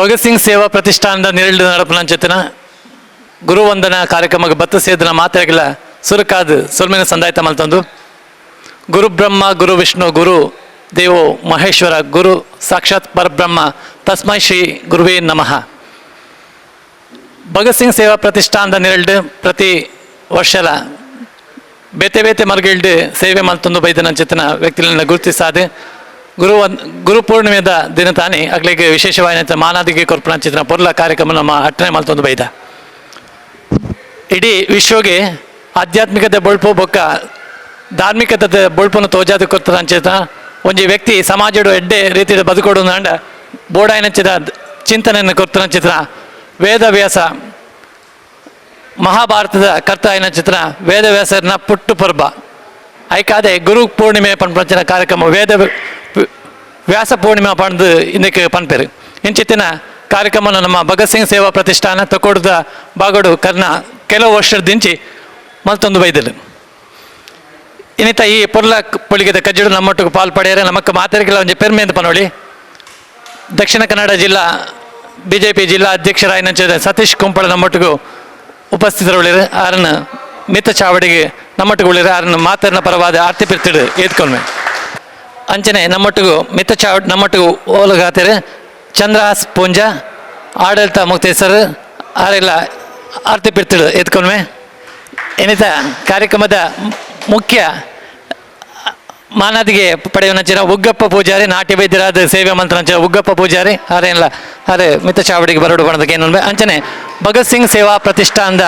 ಭಗತ್ ಸಿಂಗ್ ಸೇವಾ ಪ್ರತಿಷ್ಠಾನದ ನಿರಳು ಗುರು ಗುರುವಂದನ ಕಾರ್ಯಕ್ರಮಕ್ಕೆ ಬತ್ತ ಸೇದನ ಮಾತಾಗಿಲ್ಲ ಸುರಕಾದ ಸುಲ್ಮಿನ ಸಂದಾಯ್ತ ಮಲ್ತಂದು ಗುರು ಬ್ರಹ್ಮ, ಗುರು ವಿಷ್ಣು, ಗುರು ದೇವೋ ಮಹೇಶ್ವರ, ಗುರು ಸಾಕ್ಷಾತ್ ಪರಬ್ರಹ್ಮ. ತಸ್ಮೈ ಶ್ರೀ ಗುರುವೇ ನಮಃ. ಭಗತ್ ಸಿಂಗ್ ಸೇವಾ ಪ್ರತಿಷ್ಠಾನದ ನೆರಳು ಪ್ರತಿ ವರ್ಷಲ ಬೇತೆ ಬೇತೆ ಮರಗಿಳ್ದು ಸೇವೆ ಮಲ್ತೊಂದು ಬೈದನಂಚಿತ್ತಿನ ವ್ಯಕ್ತಿಗಳನ್ನ ಗುರುತಿಸಾದೆ. ಗುರು ಗುರು ಪೂರ್ಣಿಮೆಯ ದಿನ ತಾನೇ ಅಗ್ಲಿಗೆ ವಿಶೇಷವಾದ ಮಾನಾದಿಗೆ ಕೊರ್ಪಣಂಚಿತ್ತಿನ ಪೊರ್ಲ ಕಾರ್ಯಕ್ರಮ ನಮ್ಮ ಅಟ್ಟನೆ ಮಾಲ್ತೊಂದು ಬೈದ. ಇಡೀ ವಿಶ್ವಗೆ ಆಧ್ಯಾತ್ಮಿಕತೆ ಬೊಳ್ಪು ಬೊಕ್ಕ ಧಾರ್ಮಿಕತೆ ಬೊಳ್ಪನ್ನು ತೋಜಾದ ಕೊರ್ತದ ಅಂಚಿತ ಒಂಜಿ ವ್ಯಕ್ತಿ ಸಮಾಜದ ಎಡ್ಡೆ ರೀತಿಯ ಬದುಕೋಡು ಅಂಡ ಬೋಡಾಯನಂಚಿದ ಚಿಂತನೆಯನ್ನು ವೇದ ವೇದವ್ಯಾಸ, ಮಹಾಭಾರತದ ಕರ್ತ ಆಯ್ನ ಚಿತ್ರ. ವೇದವ್ಯಾಸರನ್ನ ಪುಟ್ಟು ಪರ್ಬ. ಐಕಾದೆ ಗುರು ಪೂರ್ಣಿಮೆ ಪಂಪಂಚಿನ ಕಾರ್ಯಕ್ರಮ ವೇದ ವ್ಯಾಸ ಪೂರ್ಣಿಮೆ ಪಂದು ಇಂದಕ್ಕೆ ಪನ್ಪೆರು ಇಂಚಿತ್ತಿನ ಕಾರ್ಯಕ್ರಮ ನಮ್ಮ ಭಗತ್ ಸಿಂಗ್ ಸೇವಾ ಪ್ರತಿಷ್ಠಾನ ತಕೊಡ್ದ ಬಾಗಡು ಕರ್ನ ಕೆಲವು ವರ್ಷದ ದಿಂಚಿ ಮಲ್ತೊಂದು ಬೈದಲು ಇನ್ನಿತ ಈ ಪೊರ್ಲ ಪೊಳಿಗೆದ ಕಜ್ಜಡು ನಮ್ಮೊಟ್ಟಿಗೆ ಪಾಲ್ ಪಡೆಯರೆ ನಮಕ್ಕೆ ಮಾತಾಡಿಕೆಲ್ಲ ಒಂಜಿ ಪೆರ್ಮೆ ಅಂತ ಪನೋಳಿ ದಕ್ಷಿಣ ಕನ್ನಡ ಜಿಲ್ಲಾ ಬಿಜೆಪಿ ಜಿಲ್ಲಾ ಅಧ್ಯಕ್ಷರಾಯಿನ ಸತೀಶ್ ಕುಂಪಳ ನಮ್ಮೊಟ್ಟಿಗೂ ಉಪಸ್ಥಿತರುಳಿರು ಆರನ್ನು ಮಿತ ಚಾವಡಿಗೆ ನಮ್ಮೊಟ್ಟಿಗೆ ಆರನ್ನು ಮಾತನ್ನ ಪರವಾದ ಆರ್ತಿ ಪಿರ್ತಿಡು ಏದ್ಕೊಂಡ್ವೆ ಅಂಚನೆ ನಮ್ಮೊಟ್ಟಿಗೂ ಮಿತ ಚಾವಡಿ ನಮ್ಮೊಟ್ಟಿಗೂ ಓಲಗಾತಿರು ಚಂದ್ರಹಾಸ್ ಪೂಂಜ, ಆಡಳಿತ ಮುಕ್ತೇಶ್ವರ ಆರೆಲ್ಲ ಆರ್ತಿ ಪಿರ್ತಿಡು ಎತ್ಕೊಂಡ್ವೆ ಏನಿತ ಕಾರ್ಯಕ್ರಮದ ಮುಖ್ಯ ಮಾನದಿಗೆ ಪಡೆಯುವಂಚಿನ ಉಗ್ಗಪ್ಪ ಪೂಜಾರಿ ನಾಟ್ಯ ವೈದ್ಯರಾದ ಸೇವೆ ಮಂತ್ರಂಚಿನ ಉಗ್ಗಪ್ಪ ಪೂಜಾರಿ ಅರೇನಿಲ್ಲ ಅರೆ ಮಿತ ಚಾವಡಿಗೆ ಬರಡು ಬಣದಕ್ಕೆ ಏನು ಅಂಚನೆ ಭಗತ್ ಸಿಂಗ್ ಸೇವಾ ಪ್ರತಿಷ್ಠಾನದ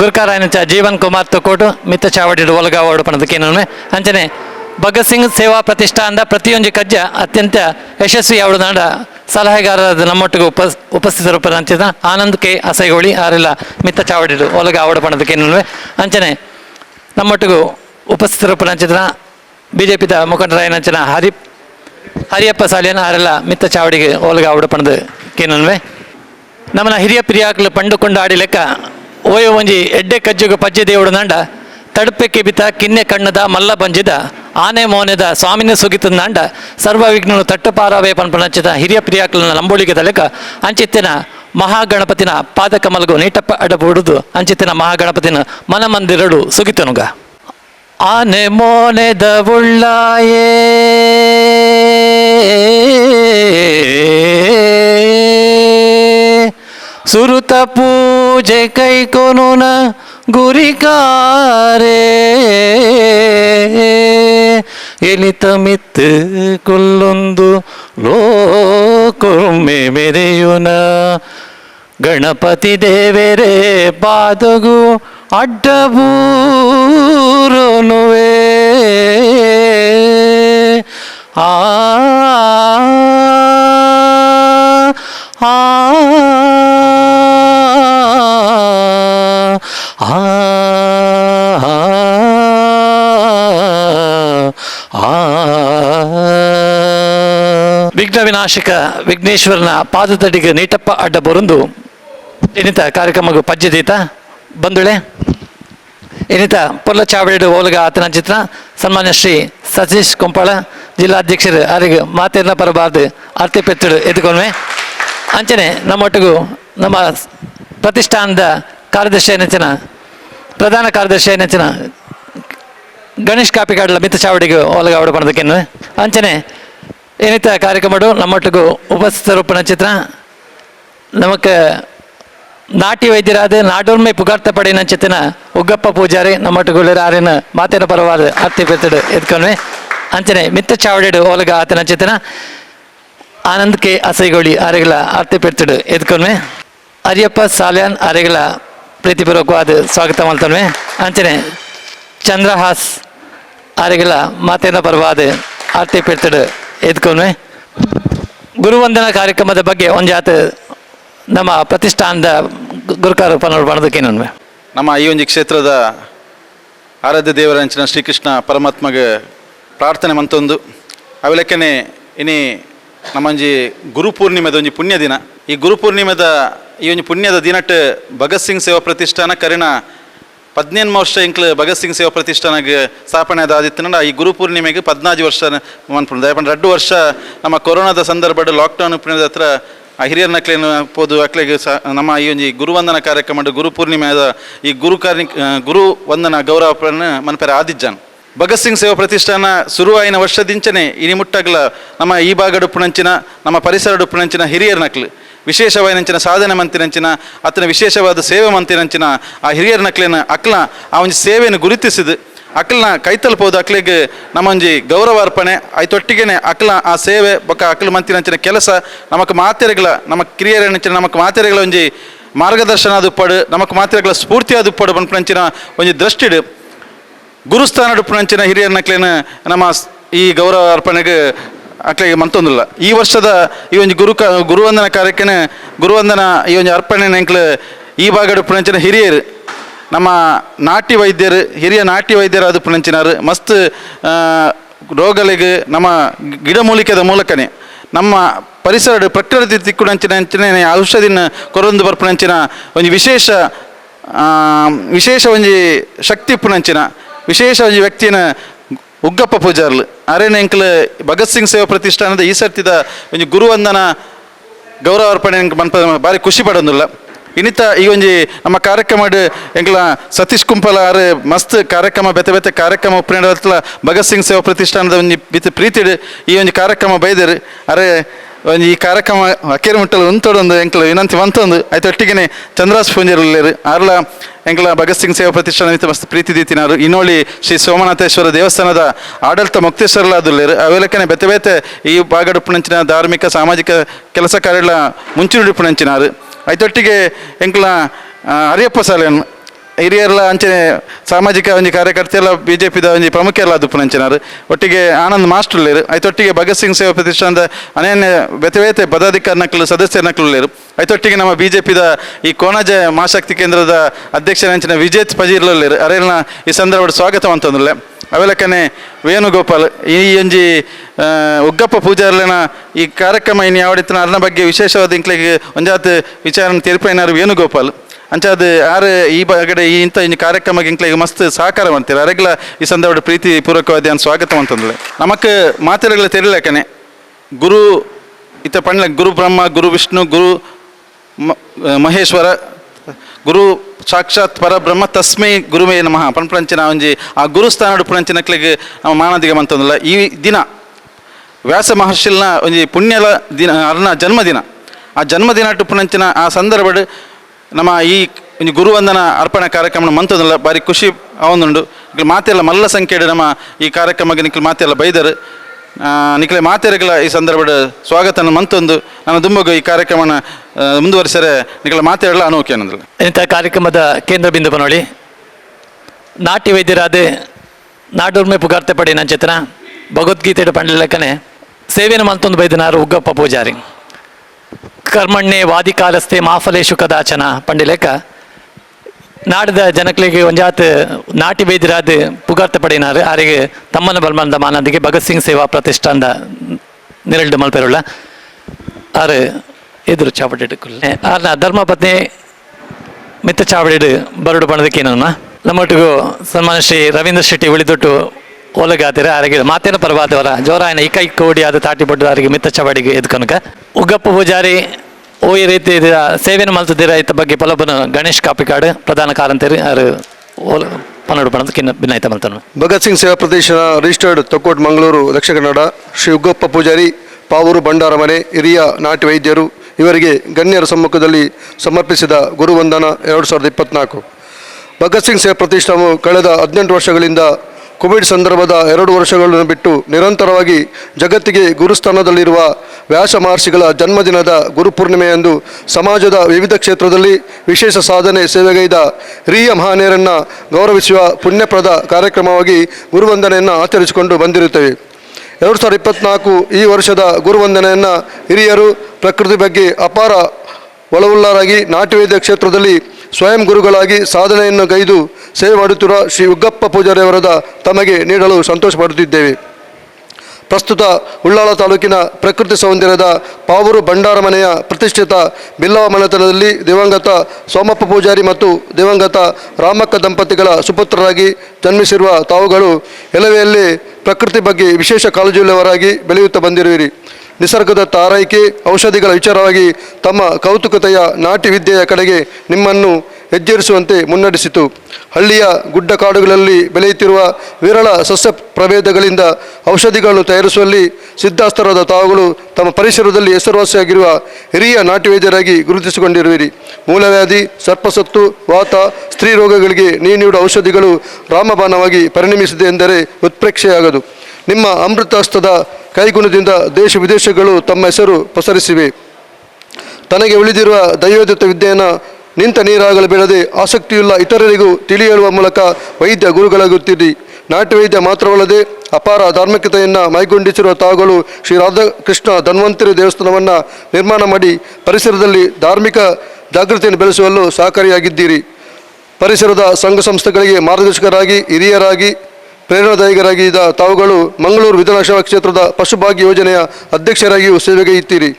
ಗುರುಕಾರಾಯನಚ ಜೀವನ್ ಕುಮಾರ್ ತೊಕೋಟು, ಮಿತ ಚಾವಡಿ ಒಲಗಾವಡು ಪಣದಕ್ಕೆ ಏನು ಅಂಚನೆ ಭಗತ್ ಸಿಂಗ್ ಸೇವಾ ಪ್ರತಿಷ್ಠಾನದ ಪ್ರತಿಯೊಂದು ಕಜ್ಜ ಅತ್ಯಂತ ಯಶಸ್ವಿ ಯಾವುದು ನಾಡ ಸಲಹೆಗಾರರಾದ ನಮ್ಮೊಟ್ಟಿಗೆ ಉಪ, ಉಪಸ್ಥಿತರು ಅಂಚಿದ ಆನಂದ್ ಕೆ ಅಸೈಗೋಳಿ ಆರೆಲ್ಲ ಮಿತ್ತ ಚಾವಡಿಡು ಒಲಗ ಆವಡ ಅಂಚನೆ ನಮ್ಮೊಟ್ಟಿಗೂ ಉಪಸ್ಥಿತರು ಪಂಚಿನ ಬಿ ಜೆ ಪಿದ ಮುಖಂಡರಾಯನಂಚಿನ ಹರಿ, ಹರಿಯಪ್ಪ ಸಾಲಿಯನ ಆರೆಲ್ಲ ಮಿತ್ತ ಚಾವಡಿಗೆ ಓಲಗ ಆವಡ ಪಣದ ಕೇನನ್ವೆ ನಮ್ಮನ ಹಿರಿಯ ಪ್ರಿಯಾಕ್ಲು ಪಂಡುಕೊಂಡು ಆಡಿ ಲೆಕ್ಕ ಓಯೋ ಒಂಜಿ ಎಡ್ಡೆ ಕಜ್ಜುಗ ಪಜ್ಜೆ ದೇವುಡು ನಂಡ, ತಡಪೆಕ್ಕೆ ಬಿತ ಕಿನ್ನೆ ಕಣ್ಣದ ಮಲ್ಲ ಬಂಜಿದ, ಆನೆ ಮೋನೆದ ಸ್ವಾಮಿನ ಸುಗಿತದ ನಂಡ ಸರ್ವ ವಿಘ್ನನು ತಟ್ಟಪಾರಾವೇ ಪನ್ಪನಂಚಿದ ಹಿರಿಯ ಪ್ರಿಯಾಕ್ಲನ ನಂಬೋಳಿಗೆ ತಲೆಕ ಅಂಚಿತ್ತಿನ ಮಹಾಗಣಪತಿನ ಪಾದಕ ಮಲಗು ನೀಟಪ್ಪ ಅಡಬುಡುದು, ಅಂಚಿತ್ತಿನ ಮಹಾಗಣಪತಿನ ಮನಮಂದಿರಡು ಸುಗಿತನುಗ. ಆನೆ ಮೋನೆದ ಉಳ್ಳಾಯೇ, ಸುರುತ ಪೂಜೆ ಕೈಕೊನುನ ಗುರಿಕಾರೆ ಎಲಿತ ಮಿತ್ ಕುಲ್ಲೊಂದು ಲೋಕೊಮ್ಮೆ ಮೆರೆಯುನ ಗಣಪತಿ ದೇವರೇ ಪಾದಗು ಅಡ್ಡಬೂರುನುವೆ ಆ ವಿಘ್ನ ವಿನಾಶಕ ವಿಘ್ನೇಶ್ವರನ ಪಾದದಡಿಗೆ ನೀಟಪ್ಪ ಅಡ್ಡ ಬರುಂದು. ಏನಿತ ಕಾರ್ಯಕ್ರಮಕ್ಕೆ ಪಜ್ಜದೀತ ಬಂದುಳೆ ಏನಿತ? ಪೊಲ್ಲ ಚಾವಡಿ ಓಲಗ ಆತನ ಚಿತ್ರ ಸನ್ಮಾನ್ಯ ಶ್ರೀ ಸತೀಶ್ ಕೊಂಪಾಳ ಜಿಲ್ಲಾಧ್ಯಕ್ಷರು ಅವರಿಗೆ ಮಾತೇರ್ನ ಪರಬಾರ್ದು ಆರ್ತಿ ಪೆತ್ತಳು ಎದ್ದುಕೊಂಡ್ವೆ ಅಂಚನೆ ನಮ್ಮೊಟ್ಟಿಗೂ ನಮ್ಮ ಪ್ರತಿಷ್ಠಾನದ ಕಾರ್ಯದರ್ಶಿ ನೆಚ್ಚಿನ ಪ್ರಧಾನ ಕಾರ್ಯದರ್ಶಿ ನೆಚ್ಚಿನ ಗಣೇಶ್ ಕಾಪಿಗಾಡ್ಲ ಮಿತ ಚಾವಡಿಗೆ ಓಲಗ ಪಣದಕ್ಕೆನ್ನು ಅಂಚನೆ ಏನಿತ ಕಾರ್ಯಕ್ರಮಗಳು ನಮ್ಮೊಟ್ಟಿಗೂ ಉಪಸ್ಥಿತರೂಪಣ ಚಿತ್ರ ನಮಗೆ ನಾಟಿ ವೈದ್ಯರಾದ ನಾಡೋರ್ಮೆ ಪುಗಾರ್ತ ಪಡೆಯಿನ ಚಿತ್ತಿನ ಉಗ್ಗಪ್ಪ ಪೂಜಾರಿ ನಮ್ಮೊಟ್ಟಿಗೆ ಆರಿನ ಮಾತಿನ ಪರವಾದ ಆರ್ತಿ ಬೆತ್ತಡು ಎತ್ಕೊಂಡ್ವಿ. ಅಂಚನೆ ಮಿತ್ತ ಚಾವಡಿಡು ಓಲಗ ಆತನ ಚಿತ್ತಿನ ಆನಂದ್ ಕೆ ಅಸೈಗೋಳಿ ಆರೆಗಳ ಆರ್ತಿ ಪೆತ್ತಡು ಎದ್ಕೊಂಡ್ವೆ ಅರಿಯಪ್ಪ ಸಾಲ್ಯಾನ್ ಆರೆಗಳ ಪ್ರೀತಿಪೂರ್ವಕವಾದ ಸ್ವಾಗತ ಮಾಡ್ತನ್ವೆ ಅಂಚನೆ ಚಂದ್ರಹಾಸ್ ಆರೆಗಳ ಮಾತಿನ ಪರವಾದ ಆರ್ತಿ ಪೆತ್ತಡು ಎದ್ಕೊಂಡ್ವೆ ಗುರುವಂದನ ಕಾರ್ಯಕ್ರಮದ ಬಗ್ಗೆ ಒಂದು ಜಾತ ನಮ್ಮ ಪ್ರತಿಷ್ಠಾನದ ಗುರುಕಾರ ಮಾಡೋದಕ್ಕೇನನ್ವೆ ನಮ್ಮ ಈ ಒಂದು ಕ್ಷೇತ್ರದ ಆರಾಧ್ಯ ದೇವರ ಅಂಚಿನ ಶ್ರೀಕೃಷ್ಣ ಪರಮಾತ್ಮಗೆ ಪ್ರಾರ್ಥನೆ ಮಂತೊಂದು. ಅವೆಲೆಕ್ಕನೆ ಇನಿ ನಮ್ಮಂಜಿ ಗುರು ಪೂರ್ಣಿಮೆದ ಒಂಜಿ ಪುಣ್ಯ ದಿನ ಈ ಗುರು ಪೂರ್ಣಿಮೆದ ಈ ಒಂದು ಪುಣ್ಯದ ದಿನಟ್ ಭಗತ್ ಸಿಂಗ್ ಸೇವಾ ಪ್ರತಿಷ್ಠಾನ ಕರಿನ ಪದ್ನೆನ್ಮ ವರ್ಷ ಇಂಕ್ಲು ಭಗತ್ ಸಿಂಗ್ ಸೇವಾ ಪ್ರತಿಷ್ಠಾನಕ್ಕೆ ಸ್ಥಾಪನೆ ಆದಿತ್ತನ ಈ ಗುರು ಪೂರ್ಣಿಮೆಗೆ ಪದ್ನಾಜು ವರ್ಷ ಮನ್ಪುಂಡು ಯಾಕಂದ್ರೆ ಎರಡು ವರ್ಷ ನಮ್ಮ ಕೊರೋನಾದ ಸಂದರ್ಭಡ್ ಲಾಕ್ಡೌನ್ ಉಪ್ಪಿನದ ಹತ್ರ ಆ ಹಿರಿಯರ ನಕ್ಲೇನು ಪೋದು ಅಕ್ಲೆಗೆ ಸಹ ನಮ್ಮ ಈ ಗುರು ಗುರುವಂದನ ಕಾರ್ಯಕ್ರಮ ಗುರು ಪೂರ್ಣಿಮೆಯಾದ ಈ ಗುರು ಕಾರ್ಯ ಗುರು ವಂದನ ಗೌರವ ಮನ್ಪೆರ ಆದಿಜ್ಜಾನ್. ಭಗತ್ ಸಿಂಗ್ ಸೇವಾ ಪ್ರತಿಷ್ಠಾನ ಶುರುವಾಯಿನ ವರ್ಷದಿಂಚನೆ ಇನಿ ಮುಟ್ಟಗ್ಲ ನಮ್ಮ ಈ ಭಾಗಡುಪ್ಪುನಂಚಿನ ನಮ್ಮ ಪರಿಸರಡುಪ್ಪುನಂಚಿನ ಹಿರಿಯರ ನಕ್ಲು. ವಿಶೇಷವಾಯಿನಂಚಿನ ಸಾಧನೆ ಮಂತಿನಂಚಿನ, ಆತನ ವಿಶೇಷವಾದ ಸೇವೆ ಮಂತಿನಂಚಿನ, ಆ ಹಿರಿಯರ ನಕ್ಲಿನ ಅಕ್ಲ ಆ ಒಂದು ಸೇವೆಯನ್ನು ಗುರುತಿಸಿದ. ಅಕ್ಲನ ಕೈ ತಲುಪೋದು ಅಕ್ಲಿಗೆ ನಮ್ಮಂಜಿ ಗೌರವ ಅರ್ಪಣೆ ಐತೊಟ್ಟಿಗೆನೆ ಅಕ್ಲ, ಆ ಸೇವೆ ಬೊಕ್ಕ ಅಕ್ಲ ಮಂತಿನಂಚಿನ ಕೆಲಸ, ನಮಕ್ ಮಾತೆರೆಗಳ ನಮ್ಮ ಕಿರಿಯರನಂಚಿನ ನಮಕ್ ಮಾತೆರೆಗಳ ಒಂಜಿ ಮಾರ್ಗದರ್ಶನ ದುಪ್ಪಡು ನಮಕ್ ಮಾತೆರೆಗಳ ಸ್ಫೂರ್ತಿ ದುಪ್ಪಡು ಪಂಪನಂಚಿನ ಒಂಜಿ ದೃಷ್ಟಿಡು. ಗುರುಸ್ಥಾನ ಡುಪ್ಪುನಂಚಿನ ಹಿರಿಯರ ನಕ್ಲೇನ ನಮ್ಮ ಈ ಗೌರವ ಅರ್ಪಣೆಗೆ ಅಕ್ಲೆಗೆ ಮಂತೊಂದಿಲ್ಲ ಈ ವರ್ಷದ ಈ ಒಂದು ಗುರು ಕ- ಗುರುವಂದನ ಕಾರ್ಯಕ್ರಮ ಗುರುವಂದನ ಈ ಒಂದು ಅರ್ಪಣೆ ನೆಂಕ್ಲು ಈ ಭಾಗದ ಪುಣಂಚಿನ ಹಿರಿಯರು, ನಮ್ಮ ನಾಟಿ ವೈದ್ಯರು, ಹಿರಿಯ ನಾಟಿ ವೈದ್ಯರು ಅದು ಪುಣಂಚಿನಾರು, ಮಸ್ತ್ ರೋಗಗಳಿಗೆ ನಮ್ಮ ಗಿಡಮೂಲಿಕೆದ ಮೂಲಕನೇ, ನಮ್ಮ ಪರಿಸರ ಪ್ರಕೃತಿ ತಿಕ್ಕುನಂಚಿನ ಅಂಚಿನ ಔಷಧಿನ ಕೊರೊಂದು ಬರ್ಪುನಂಚಿನ ಒಂದು ವಿಶೇಷ ವಿಶೇಷ ಒಂಜಿ ಶಕ್ತಿ ಪುಣಂಚಿನ, ವಿಶೇಷ ಒಂಜಿ ವ್ಯಕ್ತಿನ ಉಗ್ಗಪ್ಪ ಪೂಜಾರ್ಲು ಅರೇನ ಎಂಕಲ್ ಭಗತ್ ಸಿಂಗ್ ಸೇವಾ ಪ್ರತಿಷ್ಠಾನದ ಈ ಸರ್ತಿದ ಒಂಜಿ ಗುರುವಂದನ ಗೌರವ ಅರ್ಪಣೆ ಎಂಕ್ ಮನ್ಪ ಭಾರಿ ಖುಷಿ ಪಡೋದಿಲ್ಲ. ಇನ್ನಿತ ಈ ಒಂಜಿ ನಮ್ಮ ಕಾರ್ಯಕ್ರಮ ಎಂಕ್ಲ ಸತೀಶ್ ಕುಂಪಲ ಅರೆ ಮಸ್ತ್ ಕಾರ್ಯಕ್ರಮ, ಬೆತೆ ಬೆತೆ ಕಾರ್ಯಕ್ರಮ ಉಪ್ಪಿನ ಭಗತ್ ಸಿಂಗ್ ಸೇವಾ ಪ್ರತಿಷ್ಠಾನದ ಒಂಜಿ ಬಿತ್ ಪ್ರೀತಿಡ್ ಈ ಒಂಜಿ ಕಾರ್ಯಕ್ರಮ ಬೈದರು. ಅರೆ ಒಂಜಿ ಈ ಕಾರ್ಯಕ್ರಮ ಅಕ್ಕೇರಿ ಮುಟ್ಟಲು ಉಂತೊಡೊಂದು ಎಂಕ್ಲ ವಿನಂತಿ ಮಂತೊಂದು ಆಯ್ತು, ಒಟ್ಟಿಗೆನೆ ಚಂದ್ರಾಸ್ ಪೂಂಜರುಲ್ಲೇರು ಆರ್ಲ ಎಂಕ್ಲ ಭಗತ್ ಸಿಂಗ್ ಸೇವಾ ಪ್ರತಿಷ್ಠಾನ ನಿಮಿತ್ತ ಮಸ್ತ್ ಪ್ರೀತಿ ದೀತಿನಾರು ಇನ್ನೋಳಿ ಶ್ರೀ ಸೋಮನಾಥೇಶ್ವರ ದೇವಸ್ಥಾನದ ಆಡಳಿತ ಮುಕ್ತೇಶ್ವರಲಾದುಲ್ಲೇರು ಅವೆಲಕ್ಕನೆ ಬೆತೆ ಬೇತೆ ಈ ಬಾಗಡುಪ್ಪುನಂಚಿನ ಧಾರ್ಮಿಕ ಸಾಮಾಜಿಕ ಕೆಲಸ ಕಾರ್ಯಗಳ ಮುಂಚೂಣಿಡುಪ್ಪುನಂಚಿನಾರು ಐತೊಟ್ಟಿಗೆ ಎಂಕ್ಲ ಅರಿಯಪ್ಪ ಸಾಲೇನು ಹಿರಿಯರೆಲ್ಲ ಅಂಚನೆ ಸಾಮಾಜಿಕ ಒಂಜಿ ಕಾರ್ಯಕರ್ತೆಲ್ಲ ಬಿ ಜೆ ಪಿದ ಒಂಜಿ ಪ್ರಮುಖ ಎಲ್ಲ ದುಪ್ಪುನಂಚಿನಾರು ಒಟ್ಟಿಗೆ ಆನಂದ್ ಮಾಸ್ಟರ್ ಲೇರು ಐತೊಟ್ಟಿಗೆ ಭಗತ್ ಸಿಂಗ್ ಸೇವಾ ಪ್ರತಿಷ್ಠಾನದ ಅನನ್ಯ ಬೆತೆ ಬೇತೆ ಪದಾಧಿಕಾರ ನಕಲು ಸದಸ್ಯರ ನಕಲು ಲೇರು ಐತೊಟ್ಟಿಗೆ ನಮ್ಮ ಬಿ ಜೆ ಪಿದ ಈ ಕೋಣಜ ಮಹಾಶಕ್ತಿ ಕೇಂದ್ರದ ಅಧ್ಯಕ್ಷರಂಚಿನ ವಿಜೇತ್ ಪಜೀರ್ಲು ಲೇರು ಅರೆಲ್ಲ ಈ ಸಂದರ್ಭ ಸ್ವಾಗತ ಅಂತಂದ್ರೆ ಅವೆಲಕ್ಕನೆ ವೇಣುಗೋಪಾಲ್, ಈ ಒಂಜಿ ಉಗ್ಗಪ್ಪ ಪೂಜಾರ್ಲೆನ ಈ ಕಾರ್ಯಕ್ರಮ ಇನ್ನು ಯಾವ ಅರ್ನ ಬಗ್ಗೆ ವಿಶೇಷವಾದ ಇಂಕ್ಲಿಗೆ ಒಂಜಾತ್ ವಿಚಾರ ತೀರ್ಪೈನಾರು ವೇಣುಗೋಪಾಲ್? ಅಂಚಾದ ಯಾರು ಈ ಬಗಡೆ ಈ ಇಂಥ ಇನ್ನು ಕಾರ್ಯಕ್ರಮಕ್ಕೆ ಈಗ ಮಸ್ತ್ ಸಹಕಾರ ಮಾಡ್ತೀರ? ಅರೆಗ್ಲ ಈ ಸಂದರ್ಭ ಪ್ರೀತಿ ಪೂರ್ವಕವಾದ ಸ್ವಾಗತ ಅಂತಂದ್ರೆ. ನಮಕ್ ಮಾತೆರೆಗಳ ತೆರಿಲಕ್ಕನೆ ಗುರು ಇತ ಪಣ್ಣ, ಗುರು ಬ್ರಹ್ಮ, ಗುರು ವಿಷ್ಣು, ಗುರು ಮಹೇಶ್ವರ, ಗುರು ಸಾಕ್ಷಾತ್ ಪರಬ್ರಹ್ಮ, ತಸ್ಮೈ ಗುರುಮೇ ನಮಃ. ಪಂಪಂಚಿನ ಒಂಜಿ ಆ ಗುರುಸ್ಥಾನ ಪುಣಂಚಿನಕ್ಲಿಗೆ ಮಾನದಿಗೆ ಮಂತಂದಿಲ್ಲ ಈ ದಿನ ವ್ಯಾಸ ಮಹರ್ಷಿಲ್ನ ಒಂಜಿ ಪುಣ್ಯಲ ದಿನ, ಅರ್ನ ಜನ್ಮದಿನ. ಆ ಜನ್ಮದಿನ ಪುಣಂಚಿನ ಆ ಸಂದರ್ಭ ನಮ್ಮ ಈ ಒಂಜಿ ಗುರುವಂದನ ಅರ್ಪಣಾ ಕಾರ್ಯಕ್ರಮ ಮಂತದಲ್ಲ ಬಾರಿ ಖುಷಿ ನಿಕ್ಲು ಮಾತೆಲ್ಲ ಮಲ್ಲ ಸಂಖ್ಯೆಡ್ ನಮ್ಮ ಈ ಕಾರ್ಯಕ್ರಮಕ್ಕೆ ನಿಕ್ಲು ಮಾತೆಲ್ಲ ಬೈದರು. ನಿಕ್ಲೆ ಮಾತೆರೆಗಳ ಈ ಸಂದರ್ಭದ ಸ್ವಾಗತನ ಮಂತೊಂದು ನಾನು ದುಂಬಗು ಈ ಕಾರ್ಯಕ್ರಮನ ಮುಂದುವರಿಸರೆ ನಿಕ್ಲ ಮಾತೆರಲ್ಲ ಅನೋಕೆ ಅನ್ನೋದಿಲ್ಲ. ಇಂಥ ಕಾರ್ಯಕ್ರಮದ ಕೇಂದ್ರ ಬಿಂದು ಬನೋಳಿ. ನಾಟ್ಯ ವೈದ್ಯರಾದ, ನಾಡೂರ್ಮೆ ಪುಗಾರ್ತೆ ಪಡಿ ಚಿತ್ರ ಭಗವದ್ಗೀತೆ ಪಂಡ ಲೆಕ್ಕನೆ ಸೇವೆನ ಮಂತೊಂದು ಬೈದನಾರು ಉಗ್ಗಪ್ಪ ಪೂಜಾರಿ. ಕರ್ಮಣ್ಣೆ ವಾದಿಕಾಲಸ್ಥೆ ಮಾಫಲೇಶು ಕದಾಚನ ಪಂಡಿಲೇಕ, ನಾಡಿದ ಜನಕ್ಲಿಗೆ ಒಂಜಾತ್ ನಾಟಿ ವೈದ್ಯರಾದ ಪುಗಾರ್ತೆ ಪಡಿನಾರು ಆರಿಗೆ ತಮ್ಮನ ಬಲ್ಮಂದ ಮಾನಂದಿಗೆ ಭಗತ್ ಸಿಂಗ್ ಸೇವಾ ಪ್ರತಿಷ್ಠಾನದ ನೆರಳು ಮಲ್ಪೆರುಳ್ಳ. ಆರು, ಎದುರು ಚಾಪಟ್ಟಿಟ್ಟು ಆರ್ನ ಧರ್ಮಪತ್ನಿ ಮಿತ್ತ ಚಾವಡಿಡು ಬರಡು ಬಣದಕ್ಕೇನು ನಮ್ಮೊಟ್ಟಿಗೂ ಸನ್ಮಾನ ಶ್ರೀ ರವೀಂದ್ರ ಶೆಟ್ಟಿ ಉಳಿದೊಟ್ಟು ಓಲಗಾತಿರ ಅರಗಿ ಮಾತೇನ ಪರವಾದವರ ಜೋರಾಯನ ಇಕ ಇಕ್ಕ ಓಡಿ ಅದು ತಾಟಿ ಬಡ್ಡು ಆರಿಗೆ ಮಿತ್ತ ಚಾವಡಿಗೆ ಎದ್ಕನಕ ಉಗಪ್ಪ ಪೂಜಾರಿ, ಓ ಈ ರೀತಿ ಇದ ಸೇವೆನ ಮಲ್ತದಿರ ಇತ್ತ ಬಗ್ಗೆ ಪಲಬನ ಗಣೇಶ್ ಕಾಪಿಕಾಡ್ ಪ್ರಧಾನ ಕಾರಂತೇರಿ. ಅರು, ಓಲ ಪನ್ನಡು ಬಣದಕ್ಕಿನ್ನ ಭಿನ್ನಾಯ್ತ ಮಲ್ತನು. ಭಗತ್ ಸಿಂಗ್ ಸೇವಾ ಪ್ರದೇಶ ರಿಜಿಸ್ಟರ್ಡ್ ತೊಕ್ಕೋಟ್ ಮಂಗಳೂರು, ದಕ್ಷಿಣ ಕನ್ನಡ, ಶ್ರೀ ಉಗ್ಗಪ್ಪ ಪೂಜಾರಿ, ಪಾವೂರು ಭಂಡಾರ ಮನೆ, ಹಿರಿಯ ನಾಟಿ ವೈದ್ಯರು, ಇವರಿಗೆ ಗಣ್ಯರ ಸಮ್ಮುಖದಲ್ಲಿ ಸಮರ್ಪಿಸಿದ ಗುರುವಂದನ ಎರಡು ಸಾವಿರದ ಇಪ್ಪತ್ನಾಲ್ಕು. ಭಗತ್ ಸಿಂಗ್ ಸೇವಾ ಪ್ರತಿಷ್ಠಾನವು ಕಳೆದ ಹದಿನೆಂಟು ವರ್ಷಗಳಿಂದ ಕೋವಿಡ್ ಸಂದರ್ಭದ ಎರಡು ವರ್ಷಗಳನ್ನು ಬಿಟ್ಟು ನಿರಂತರವಾಗಿ ಜಗತ್ತಿಗೆ ಗುರುಸ್ಥಾನದಲ್ಲಿರುವ ವ್ಯಾಸ ಮಹರ್ಷಿಗಳ ಜನ್ಮದಿನದ ಗುರುಪೂರ್ಣಿಮೆಯಂದು ಸಮಾಜದ ವಿವಿಧ ಕ್ಷೇತ್ರದಲ್ಲಿ ವಿಶೇಷ ಸಾಧನೆ ಸೇವೆಗೈದ ಹಿರಿಯ ಮಹಾನೇರನ್ನು ಗೌರವಿಸುವ ಪುಣ್ಯಪ್ರದ ಕಾರ್ಯಕ್ರಮವಾಗಿ ಗುರುವಂದನೆಯನ್ನು ಆಚರಿಸಿಕೊಂಡು ಬಂದಿರುತ್ತೇವೆ. ಎರಡು ಸಾವಿರದ ಇಪ್ಪತ್ನಾಲ್ಕು ಈ ವರ್ಷದ ಗುರುವಂದನೆಯನ್ನು ಹಿರಿಯರು ಪ್ರಕೃತಿ ಬಗ್ಗೆ ಅಪಾರ ಒಳವುಳ್ಳರಾಗಿ ನಾಟ್ಯವೇದ್ಯ ಕ್ಷೇತ್ರದಲ್ಲಿ ಸ್ವಯಂ ಗುರುಗಳಾಗಿ ಸಾಧನೆಯನ್ನು ಗೈದು ಸೇವೆ ಮಾಡುತ್ತಿರುವ ಶ್ರೀ ಉಗ್ಗಪ್ಪ ಪೂಜಾರಿಯವರದ ತಮಗೆ ನೀಡಲು ಸಂತೋಷಪಡುತ್ತಿದ್ದೇವೆ. ಪ್ರಸ್ತುತ ಉಳ್ಳಾಳ ತಾಲೂಕಿನ ಪ್ರಕೃತಿ ಸೌಂದರ್ಯದ ಪಾವೂರು ಭಂಡಾರಮನೆಯ ಪ್ರತಿಷ್ಠಿತ ಬಿಲ್ಲವ ಮನೆತನದಲ್ಲಿ ದಿವಂಗತ ಸೋಮಪ್ಪ ಪೂಜಾರಿ ಮತ್ತು ದಿವಂಗತ ರಾಮಕ್ಕ ದಂಪತಿಗಳ ಸುಪುತ್ರರಾಗಿ ಜನ್ಮಿಸಿರುವ ತಾವುಗಳು ಎಲವೆಯಲ್ಲಿ ಪ್ರಕೃತಿ ಬಗ್ಗೆ ವಿಶೇಷ ಕಾಳಜಿಯುಳ್ಳವರಾಗಿ ಬೆಳೆಯುತ್ತಾ ಬಂದಿರುವಿರಿ. ನಿಸರ್ಗದ ತಾರೈಕೆ ಔಷಧಿಗಳ ವಿಚಾರವಾಗಿ ತಮ್ಮ ಕೌತುಕತೆಯ ನಾಟಿ ವಿದ್ಯೆಯ ಕಡೆಗೆ ನಿಮ್ಮನ್ನು ಹೆಜ್ಜೇರಿಸುವಂತೆ ಮುನ್ನಡೆಸಿತು. ಹಳ್ಳಿಯ ಗುಡ್ಡ ಕಾಡುಗಳಲ್ಲಿ ಬೆಳೆಯುತ್ತಿರುವ ವಿರಳ ಸಸ್ಯ ಪ್ರಭೇದಗಳಿಂದ ಔಷಧಿಗಳನ್ನು ತಯಾರಿಸುವಲ್ಲಿ ಸಿದ್ಧಾಸ್ತರಾದ ತಾವುಗಳು ತಮ್ಮ ಪರಿಸರದಲ್ಲಿ ಹೆಸರುವಾಸಿಯಾಗಿರುವ ಹಿರಿಯ ನಾಟಿ ವೈದ್ಯರಾಗಿ ಗುರುತಿಸಿಕೊಂಡಿರುವಿರಿ. ಮೂಲವ್ಯಾಧಿ, ಸರ್ಪಸತ್ತು, ವಾತ, ಸ್ತ್ರೀ ರೋಗಗಳಿಗೆ ನೀಡುವ ಔಷಧಿಗಳು ರಾಮಬಾಣವಾಗಿ ಪರಿಣಮಿಸಿದೆ ಎಂದರೆ ಉತ್ಪ್ರೇಕ್ಷೆಯಾಗದು. ನಿಮ್ಮ ಅಮೃತಾಸ್ತದ ಕೈಗುಣದಿಂದ ದೇಶ ವಿದೇಶಗಳು ತಮ್ಮ ಹೆಸರು ಪಸರಿಸಿವೆ. ತನಗೆ ಉಳಿದಿರುವ ದೈವೋದಿತ ವಿದ್ಯೆಯನ್ನು ನಿಂತ ನೀರಾಗಲು ಬಿಡದೆ ಆಸಕ್ತಿಯುಳ್ಳ ಇತರರಿಗೂ ತಿಳಿ ಹೇಳುವ ಮೂಲಕ ವೈದ್ಯ ಗುರುಗಳಾಗುತ್ತಿರಿ. ನಾಟ್ಯ ವೈದ್ಯ ಮಾತ್ರವಲ್ಲದೆ ಅಪಾರ ಧಾರ್ಮಿಕತೆಯನ್ನು ಮೈಗೊಂಡಿಸಿರುವ ತಾವುಗಳು ಶ್ರೀ ರಾಧಾಕೃಷ್ಣ ಧನ್ವಂತರಿ ದೇವಸ್ಥಾನವನ್ನು ನಿರ್ಮಾಣ ಮಾಡಿ ಪರಿಸರದಲ್ಲಿ ಧಾರ್ಮಿಕ ಜಾಗೃತಿಯನ್ನು ಬೆಳೆಸುವಲ್ಲೂ ಸಹಕಾರಿಯಾಗಿದ್ದೀರಿ. ಪರಿಸರದ ಸಂಘ ಸಂಸ್ಥೆಗಳಿಗೆ ಮಾರ್ಗದರ್ಶಕರಾಗಿ, ಹಿರಿಯರಾಗಿ ಪ್ರೇರಣಾದಾಯಕರಾಗಿದ್ದ ತಾವುಗಳು ಮಂಗಳೂರು ವಿಧಾನಸಭಾ ಕ್ಷೇತ್ರದ ಪಶುಭಾಗ್ಯ ಯೋಜನೆಯ ಅಧ್ಯಕ್ಷರಾಗಿಯೂ ಸೇವೆಗೆ ಇತ್ತೀರಿ.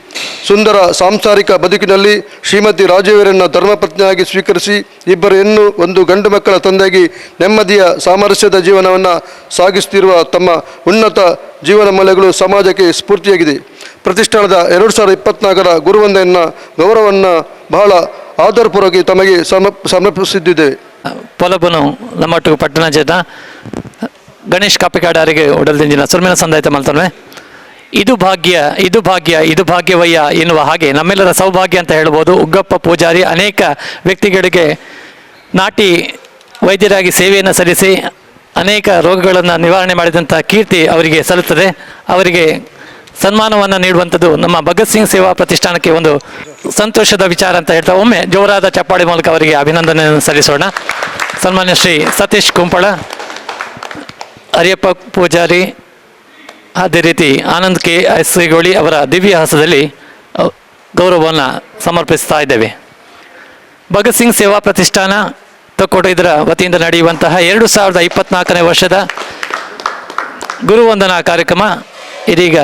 ಸುಂದರ ಸಾಂಸಾರಿಕ ಬದುಕಿನಲ್ಲಿ ಶ್ರೀಮತಿ ರಾಜೇವರನ್ನು ಧರ್ಮಪತ್ನಿಯಾಗಿ ಸ್ವೀಕರಿಸಿ ಇಬ್ಬರು ಹೆಣ್ಣು, ಒಂದು ಗಂಡು ಮಕ್ಕಳ ತಂದೆಯಾಗಿ ನೆಮ್ಮದಿಯ ಸಾಮರಸ್ಯದ ಜೀವನವನ್ನು ಸಾಗಿಸುತ್ತಿರುವ ತಮ್ಮ ಉನ್ನತ ಜೀವನ ಮೌಲ್ಯಗಳು ಸಮಾಜಕ್ಕೆ ಸ್ಫೂರ್ತಿಯಾಗಿದೆ. ಪ್ರತಿಷ್ಠಾನದ ಎರಡು ಸಾವಿರದ ಇಪ್ಪತ್ನಾಲ್ಕರ ಗುರುವಂದೆಯನ್ನು ಗೌರವವನ್ನು ಬಹಳ ಆಧಾರಪೂರ್ವಕವಾಗಿ ತಮಗೆ ಸಮ ಸಮರ್ಪಿಸಿದ್ದೇವೆ ಪೊಲಬನು ನಮ್ಮ ಪಟ್ಟಣ ಜೇತ. ಗಣೇಶ್ ಕಾಪಿಕಾಡರಿಗೆ ಒಡಲ್ದಿಂಜಿನ ಸುರ್ಮಿನ ಸಂದಾಯಿತ ಮಲ್ತನ್ವೆ. ಇದು ಭಾಗ್ಯ ಇದು ಭಾಗ್ಯ, ಇದು ಭಾಗ್ಯವಯ್ಯ ಎನ್ನುವ ಹಾಗೆ ನಮ್ಮೆಲ್ಲರ ಸೌಭಾಗ್ಯ ಅಂತ ಹೇಳ್ಬೋದು. ಉಗ್ಗಪ್ಪ ಪೂಜಾರಿ ಅನೇಕ ವ್ಯಕ್ತಿಗಳಿಗೆ ನಾಟಿ ವೈದ್ಯರಾಗಿ ಸೇವೆಯನ್ನು ಸಲ್ಲಿಸಿ ಅನೇಕ ರೋಗಗಳನ್ನು ನಿವಾರಣೆ ಮಾಡಿದಂಥ ಕೀರ್ತಿ ಅವರಿಗೆ ಸಲ್ಲುತ್ತದೆ. ಅವರಿಗೆ ಸನ್ಮಾನವನ್ನು ನೀಡುವಂಥದ್ದು ನಮ್ಮ ಭಗತ್ ಸಿಂಗ್ ಸೇವಾ ಪ್ರತಿಷ್ಠಾನಕ್ಕೆ ಒಂದು ಸಂತೋಷದ ವಿಚಾರ ಅಂತ ಹೇಳ್ತಾ ಒಮ್ಮೆ ಜೋರಾದ ಚಪ್ಪಾಳಿ ಮೂಲಕ ಅವರಿಗೆ ಅಭಿನಂದನೆಯನ್ನು ಸಲ್ಲಿಸೋಣ. ಸನ್ಮಾನ್ಯ ಶ್ರೀ ಸತೀಶ್ ಕುಂಪಳ. ಹರಿಯಪ್ಪ ಪೂಜಾರಿ, ಅದೇ ರೀತಿ ಆನಂದ್ ಕೆ ಗೋಳಿ ಅವರ ದಿವ್ಯ ಹಾಸದಲ್ಲಿ ಗೌರವವನ್ನು ಸಮರ್ಪಿಸ್ತಾ ಇದ್ದೇವೆ. ಭಗತ್ ಸಿಂಗ್ ಸೇವಾ ಪ್ರತಿಷ್ಠಾನ ತೊಕ್ಕೋಟು ಇದರ ವತಿಯಿಂದ ನಡೆಯುವಂತಹ ಎರಡು ಸಾವಿರದ ಇಪ್ಪತ್ನಾಲ್ಕನೇ ವರ್ಷದ ಗುರುವಂದನಾ ಕಾರ್ಯಕ್ರಮ ಇದೀಗ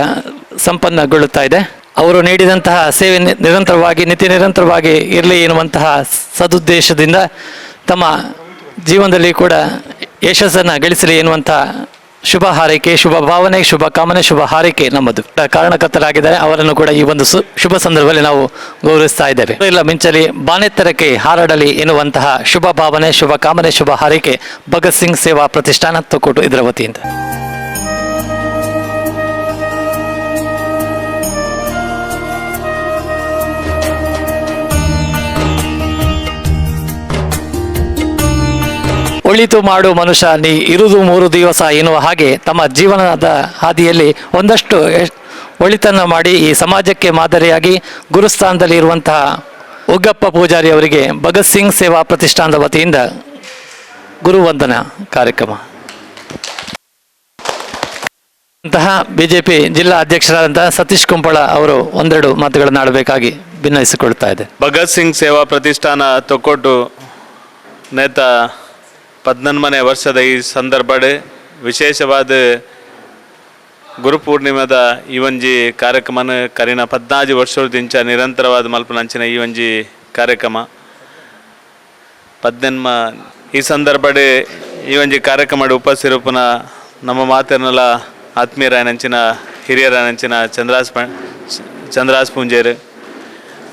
ಸಂಪನ್ನಗೊಳ್ಳುತ್ತಾ ಇದೆ. ಅವರು ನೀಡಿದಂತಹ ಸೇವೆ ನಿರಂತರವಾಗಿ, ನಿತ್ಯ ನಿರಂತರವಾಗಿ ಇರಲಿ ಎನ್ನುವಂತಹ ಸದುದ್ದೇಶದಿಂದ ತಮ್ಮ ಜೀವನದಲ್ಲಿ ಕೂಡ ಯಶಸ್ಸನ್ನು ಗಳಿಸಲಿ ಎನ್ನುವಂಥ ಶುಭ ಹಾರೈಕೆ, ಶುಭ ಭಾವನೆ, ಶುಭ ಕಾಮನೆ, ಶುಭ ಹಾರೈಕೆ ನಮ್ಮದು. ಕಾರಣಕರ್ತರಾಗಿದ್ದಾರೆ. ಅವರನ್ನು ಕೂಡ ಈ ಒಂದು ಶುಭ ಸಂದರ್ಭದಲ್ಲಿ ನಾವು ಗೌರವಿಸ್ತಾ ಇದ್ದೇವೆ. ಇಲ್ಲ, ಮಿಂಚಲಿ ಬಾನೆತ್ತರಕ್ಕೆ ಹಾರಾಡಲಿ ಎನ್ನುವಂತಹ ಶುಭ ಭಾವನೆ, ಶುಭ ಕಾಮನೆ, ಶುಭ ಹಾರೈಕೆ ಭಗತ್ ಸಿಂಗ್ ಸೇವಾ ಪ್ರತಿಷ್ಠಾನ ತೊಕ್ಕೊಟ್ಟು ಇದರ ವತಿಯಿಂದ. ಒಳಿತು ಮಾಡು ಮನುಷ್ಯ, ನೀ ಇರುವುದು ಮೂರು ದಿವಸ ಎನ್ನುವ ಹಾಗೆ ತಮ್ಮ ಜೀವನದ ಹಾದಿಯಲ್ಲಿ ಒಂದಷ್ಟು ಒಳಿತನ್ನು ಮಾಡಿ ಈ ಸಮಾಜಕ್ಕೆ ಮಾದರಿಯಾಗಿ ಗುರುಸ್ಥಾನದಲ್ಲಿ ಇರುವಂತಹ ಉಗ್ಗಪ್ಪ ಪೂಜಾರಿ ಅವರಿಗೆ ಭಗತ್ ಸಿಂಗ್ ಸೇವಾ ಪ್ರತಿಷ್ಠಾನದ ವತಿಯಿಂದ ಗುರುವಂದನ ಕಾರ್ಯಕ್ರಮ. ಅಂತಹ ಬಿಜೆಪಿ ಜಿಲ್ಲಾ ಅಧ್ಯಕ್ಷರಾದಂತಹ ಸತೀಶ್ ಕುಂಪಳ ಅವರು ಒಂದೆರಡು ಮಾತುಗಳನ್ನು ಆಡಬೇಕಾಗಿ ಭಿನ್ನಯಿಸಿಕೊಳ್ತಾ ಇದೆ. ಭಗತ್ ಸಿಂಗ್ ಸೇವಾ ಪ್ರತಿಷ್ಠಾನ ತೊಕ್ಕೊಟ್ಟು ನೇತ ಪದ್ನನ್ಮನೆ ವರ್ಷದ ಈ ಸಂದರ್ಭಡ್ ವಿಶೇಷವಾದ ಗುರುಪೂರ್ಣಿಮದ ಈ ಒಂಜಿ ಕಾರ್ಯಕ್ರಮನ ಕರಿನ ಪದ್ನಾಜು ವರ್ಷದಿಂಚ ನಿರಂತರವಾದ ಮಲ್ಪನಂಚಿನ ಈ ಒಂಜಿ ಕಾರ್ಯಕ್ರಮ ಪದ್ನೆನ್ಮ ಈ ಸಂದರ್ಭಡ್ ಈ ಒಂಜಿ ಕಾರ್ಯಕ್ರಮ ಉಪಸ್ಥಿರೂಪನ ನಮ್ಮ ಮಾತಿನಲ್ಲ ಆತ್ಮೀಯರಾಯನಂಚಿನ ಹಿರಿಯರಾಯನಂಚಿನ ಚಂದ್ರಾಸ್ ಪ ಚಂದ್ರಾಸ್ ಪೂಂಜೇರು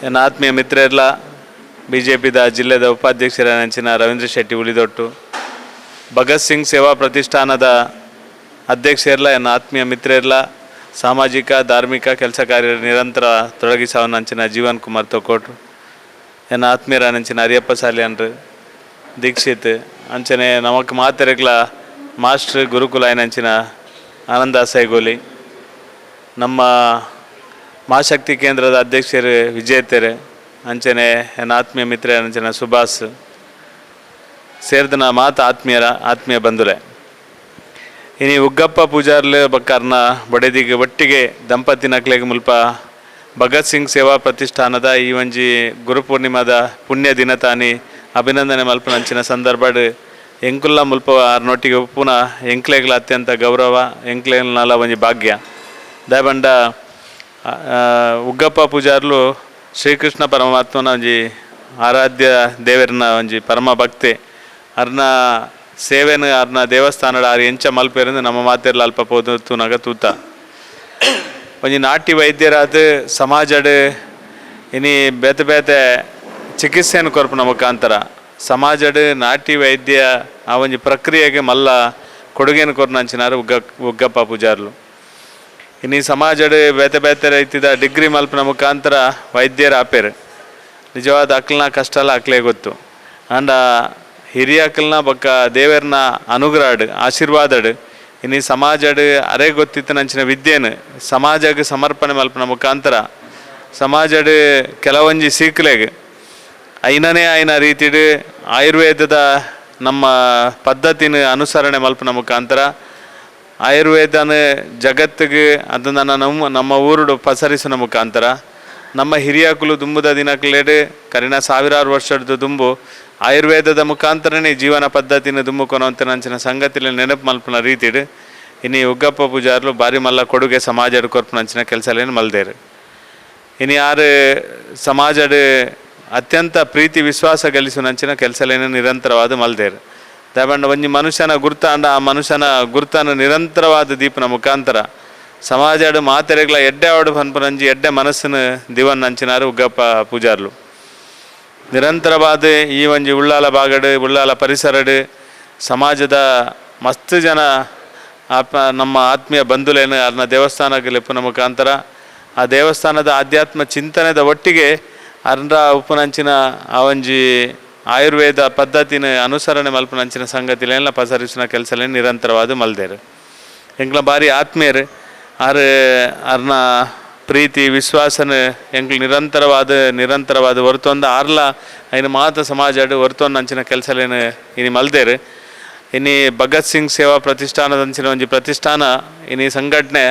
ನನ್ನ ಆತ್ಮೀಯ ಮಿತ್ರರೆಲ್ಲ ಬಿ ಜೆ ಪಿದ ಜಿಲ್ಲೆದ ಉಪಾಧ್ಯಕ್ಷರಾಯನಂಚಿನ ರವೀಂದ್ರ ಶೆಟ್ಟಿ ಉಳಿದೊಟ್ಟು ಭಗತ್ ಸಿಂಗ್ ಸೇವಾ ಪ್ರತಿಷ್ಠಾನದ ಅಧ್ಯಕ್ಷರೆಲ್ಲ ನನ್ನ ಆತ್ಮೀಯ ಮಿತ್ರರೆಲ್ಲ ಸಾಮಾಜಿಕ, ಧಾರ್ಮಿಕ ಕೆಲಸ ಕಾರ್ಯ ನಿರಂತರ ತೊಡಗಿಸವನಂಚಿನ ಜೀವನ್ ಕುಮಾರ್ ತೊಕೋಟ್ರು. ನನ್ನ ಆತ್ಮೀಯರಾಯನಂಚಿನ ಹರಿಯಪ್ಪ ಸಾಲಿಯನ್ರು, ದೀಕ್ಷಿತ್, ಅಂಚನೆ ನಮಕ್ ಮಾತೆರೆಗ್ಲ ಮಾಸ್ಟರ್ ಗುರುಕುಲ ಏನಂಚಿನ ಆನಂದ ಸೈಗೋಲಿ. ನಮ್ಮ ಮಹಾಶಕ್ತಿ ಕೇಂದ್ರದ ಅಧ್ಯಕ್ಷರು ವಿಜೇತರು, ಅಂಚನೆ ನನ್ನ ಆತ್ಮೀಯ ಮಿತ್ರ ಏನಂಚಿನ ಸುಭಾಸ್. ಸೇರಿದ ಮಾತ ಆತ್ಮೀಯರ, ಆತ್ಮೀಯ ಬಂಧುಲೆ ಇನಿ ಉಗ್ಗಪ್ಪ ಪೂಜಾರ್ಲೆ ಬಕ್ಕಾರ್ನ ಬಡದಿಗೆ ಒಟ್ಟಿಗೆ ದಂಪತಿ ನಕ್ಲೆಗೆ ಮುಲ್ಪ ಭಗತ್ ಸಿಂಗ್ ಸೇವಾ ಪ್ರತಿಷ್ಠಾನದ ಈ ಒಂಜಿ ಗುರುಪೂರ್ಣಿಮಾದ ಪುಣ್ಯ ದಿನ ತಾನಿ ಅಭಿನಂದನೆ ಮಲ್ಪನಂಚಿನ ಸಂದರ್ಭಡ್ ಎಂಕುಲ್ಲ ಮುಲ್ಪ ಆರ್ನೊಟ್ಟಿಗೆ ಉಪ್ಪುನ ಎಂಕ್ಲೆಗ್ಲ ಅತ್ಯಂತ ಗೌರವ ಎಂಕ್ಲೆಗ್ಲ ಒಂಜಿ ಭಾಗ್ಯ. ದಯಬಂಡ ಉಗ್ಗಪ್ಪ ಪೂಜಾರ್ಲು ಶ್ರೀಕೃಷ್ಣ ಪರಮಾತ್ಮನ ಒಂಜಿ ಆರಾಧ್ಯ ದೇವರನ ಒಂಜಿ ಪರಮ ಭಕ್ತೆ ಅರ್ನ ಸೇವೆನ, ಅರ್ನ ದೇವಸ್ಥಾನದ ಆರು ಎಂಚ ಮಲ್ಪೇರಿಂದ ನಮ್ಮ ಮಾತೆರ್ಲ ಅಲ್ಪ ಪೋದು ತೂನಗ ತೂತ ಒಂಜಿ ನಾಟಿ ವೈದ್ಯರಾದ, ಸಮಾಜಡ್, ಇನಿ ಬೇತೆ ಬೇತೆ ಚಿಕಿತ್ಸೆಯನ್ನು ನಮ್ಮ ಮುಖಾಂತರ ಸಮಾಜಡ್, ನಾಟಿ ವೈದ್ಯ, ಆ ಒಂಜಿ ಪ್ರಕ್ರಿಯೆಗೆ ಮಲ್ಲ ಕೊಡುಗೆಯನ್ನು ಕೊರ್ನಂಚಿನಾರು ಉಗ್ಗ, ಉಗ್ಗಪ್ಪ ಪೂಜಾರ್ಲು. ಇನ್ನು ಈ ಸಮಾಜಡ್ ಬೇತೆ ಬೇತೆ ರೀತಿದ ಡಿಗ್ರಿ ಮಲ್ಪನ ಮುಖಾಂತರ ವೈದ್ಯರ ಆಪೇರು ನಿಜವಾದ ಅಕ್ಲನ ಕಷ್ಟ ಅಲ್ಲ ಅಕ್ಲೇ ಗೊತ್ತು. ಅಂಡ ಹಿರಿಯ ಬಕ್ಕ ಬೊಕ್ಕ ದೇವರನ ಅನುಗ್ರಹಡ್ ಆಶೀರ್ವಾದಡ್. ಇನ್ನು ಸಮಾಜ ಸಮಾಜಡ್ ಅರೆ ಗೊತ್ತಿತ್ತು ನಂಚಿನ ವಿದ್ಯೆನು ಸಮಾಜಕ್ಕೆ ಸಮರ್ಪಣೆ ಮಲ್ಪನ ಮುಖಾಂತರ ಸಮಾಜಡ್ ಕೆಲವೊಂಜಿ ಸೀಕ್ಲೆಗೆ ಐನನೇ ಐನ ರೀತಿಡ್ ಆಯುರ್ವೇದದ ನಮ್ಮ ಪದ್ಧತಿನ ಅನುಸರಣೆ ಮಲ್ಪನ ಮುಖಾಂತರ ಆಯುರ್ವೇದನ ಜಗತ್ತಿಗೆ ಅದನ್ನು ನಮ್ಮ ನಮ್ಮ ಊರುಡು ಪಸರಿಸಿನ ಮುಖಾಂತರ ನಮ್ಮ ಹಿರಿಯಕುಲು ದುಂಬುದ ದಿನಕ್ಲೇಡು ಕರಿನ ಸಾವಿರಾರು ವರ್ಷದ ದುಂಬು ಆಯುರ್ವೇದದ ಮುಖಾಂತರನೇ ಜೀವನ ಪದ್ಧತಿನ ದುಂಬುಕೊನಂತ ನಂಚಿನ ಸಂಗತಿಲಿ ನೆನಪು ಮಲ್ಪನ ರೀತಿಡ್ ಇನ್ನು ಉಗ್ಗಪ್ಪ ಪೂಜಾರ್ಲು ಬಾರಿ ಮಲ್ಲ ಕೊಡುಗೆ ಸಮಾಜದ ಕೊರ್ಪು ನಂಚಿನ ಕೆಲಸಲೇನು ಮಲ್ದೇರು ಇನ್ನು ಯಾರು ಸಮಾಜಡ್ ಅತ್ಯಂತ ಪ್ರೀತಿ ವಿಶ್ವಾಸ ಗಳಿಸುನಂಚಿನ ಕೆಲಸಲೇನು ನಿರಂತರವಾದ ಮಲ್ದೇರು ದಯಬಂಡ ಒಂಜಿ ಮನುಷ್ಯನ ಗುರ್ತ ಅಂಡ ಆ ಮನುಷ್ಯನ ಗುರ್ತನ ನಿರಂತರವಾದ ದೀಪನ ಮುಖಾಂತರ ಸಮಾಜಡ್ ಮಾತೆರೆಗಳ ಎಡ್ಡೆ ಆಡು ಪನ್ಪನಂಜಿ ಎಡ್ಡೆ ಮನಸ್ಸಿನ ದಿವನ್ ನಂಚಿನಾರು ಉಗ್ಗಪ್ಪ ಪೂಜಾರ್ಲು. ನಿರಂತರವಾದ ಈ ಒಂಜಿ ಉಳ್ಳಾಲ ಬಾಗಡ್, ಉಳ್ಳಾಲ ಪರಿಸರಡ್, ಸಮಾಜದ ಮಸ್ತ್ ಜನ ಆತ್ಮ, ನಮ್ಮ ಆತ್ಮೀಯ ಬಂಧುಲೇನು ಅದನ್ನ ದೇವಸ್ಥಾನಕ್ಕೆ ಮುಖಾಂತರ, ಆ ದೇವಸ್ಥಾನದ ಆಧ್ಯಾತ್ಮ ಚಿಂತನೆದ ಒಟ್ಟಿಗೆ ಅರ್ನ ಉಪನಂಚಿನ ಆ ಒಂಜಿ ಆಯುರ್ವೇದ ಪದ್ಧತಿನ ಅನುಸರಣೆ ಮಲ್ಪನಂಚಿನ ಸಂಗತಿಲೆಲ್ಲ ಪಸರಿಸಿನ ಕೆಲಸಲೇ ನಿರಂತರವಾದ ಮಲ್ದೇರು. ಎಂಕ್ಲ ಬಾರಿ ಆತ್ಮೀಯರು, ಆರು ಅರ್ನ ಪ್ರೀತಿ, ವಿಶ್ವಾಸನ ಎಂಕ್ಲು ನಿರಂತರವಾದ ನಿರಂತರವಾದ ಹೊರತೊಂದು ಆರ್ಲ ಐನ ಮಾತ ಸಮಾಜಡ್ ಹೊರತೊಂದು ಅಂಚಿನ ಕೆಲಸಲೇನು ಇನಿ ಮಲ್ದೇರು. ಇನಿ ಭಗತ್ ಸಿಂಗ್ ಸೇವಾ ಪ್ರತಿಷ್ಠಾನದ ಅಂಚಿನ ಒಂಜಿ ಪ್ರತಿಷ್ಠಾನ, ಇನಿ ಸಂಘಟನೆ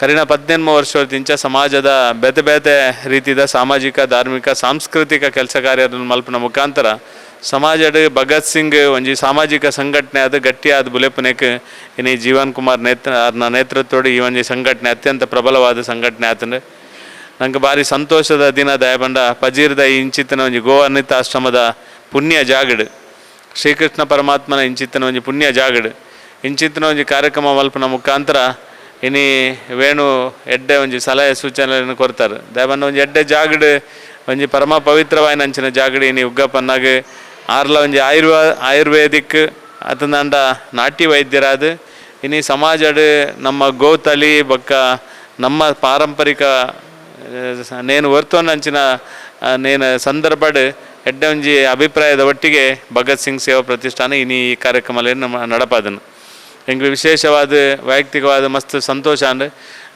ಕರಿನ ಪದ್ನೆಂಟು ವರ್ಷದಿಂಚ ಸಮಾಜದ ಬೇತೆ ಬೇತೆ ರೀತಿದ ಸಾಮಾಜಿಕ, ಧಾರ್ಮಿಕ, ಸಾಂಸ್ಕೃತಿಕ ಕೆಲಸ ಕಾರ್ಯವನ್ನು ಮಲ್ಪನ ಮುಖಾಂತರ ಸಮಾಜಡ್ ಭಗತ್ ಸಿಂಗ್ ಒಂಜಿ ಸಾಮಾಜಿಕ ಸಂಘಟನೆ ಅದು ಗಟ್ಟಿಯಾದ ಬುಲೆಪನೆಕ್ ಇನಿ ಜೀವನ್ ಕುಮಾರ್ ನೇತ್ರ ಅವ್ರನ್ನ ನೇತೃತ್ವಡು ಈ ಒಂಜಿ ಸಂಘಟನೆ, ಅತ್ಯಂತ ಪ್ರಬಲವಾದ ಸಂಘಟನೆ ಆತಂಡ್. ನಂಗೆ ಭಾರಿ ಸಂತೋಷದ ದಿನ ದಯಬಂಡ ಪಜೀರ್ದ ಇಂಚಿತ್ತಿನ ಒಂಜಿ ಗೋವರ್ಣಿತ ಆಶ್ರಮದ ಪುಣ್ಯ ಜಾಗಡ್. ಶ್ರೀಕೃಷ್ಣ ಪರಮಾತ್ಮನ ಇಂಚಿತ್ತಿನ ಒಂಜಿ ಪುಣ್ಯ ಜಾಗಡ್. ಇಂಚಿತ್ತಿನ ಒಂಜಿ ಕಾರ್ಯಕ್ರಮ ಮಲ್ಪನ ಮುಖಾಂತರ ಇನಿ ವೇಣು ಎಡ್ಡೆ ಒಂಜಿ ಸಲಹೆ ಸೂಚನೆಯನ್ನು ಕೊಡ್ತಾರೆ. ದಯಬಂಡ ಒಂಜಿ ಎಡ್ಡೆ ಜಾಗಡ್, ಒಂಜಿ ಪರಮ ಪವಿತ್ರವಾಯಿನ ಅಂಚಿನ ಜಾಗಡ್ ಇನಿ ಉಗ್ಗಪ್ಪನ್ನಾಗ ಆರ್ಲ ಒಂಜಿ ಆಯುರ್ವೇ, ಆಯುರ್ವೇದಿಕ್ ಅತಂದಂಡ ನಾಟಿ ವೈದ್ಯರಾದ ಇನಿ ಸಮಾಜಡ್ ನಮ್ಮ ಗೋತಲಿ, ಬೊಕ್ಕ ನಮ್ಮ ಪಾರಂಪರಿಕ ನೇನು ಹೊರ್ತೊಂದಂಚಿನ ನೇನು ಸಂದರ್ಭಡ್ ಎಡ್ಡೆ ಒಂಜಿ ಅಭಿಪ್ರಾಯದ ಒಟ್ಟಿಗೆ ಭಗತ್ ಸಿಂಗ್ ಸೇವಾ ಪ್ರತಿಷ್ಠಾನ ಇನಿ ಈ ಕಾರ್ಯಕ್ರಮ ನಡಪಾದನು. ಹೆಂಗೆ ವಿಶೇಷವಾದ, ವೈಯಕ್ತಿಕವಾದ ಮಸ್ತ್ ಸಂತೋಷ ಅಂದರೆ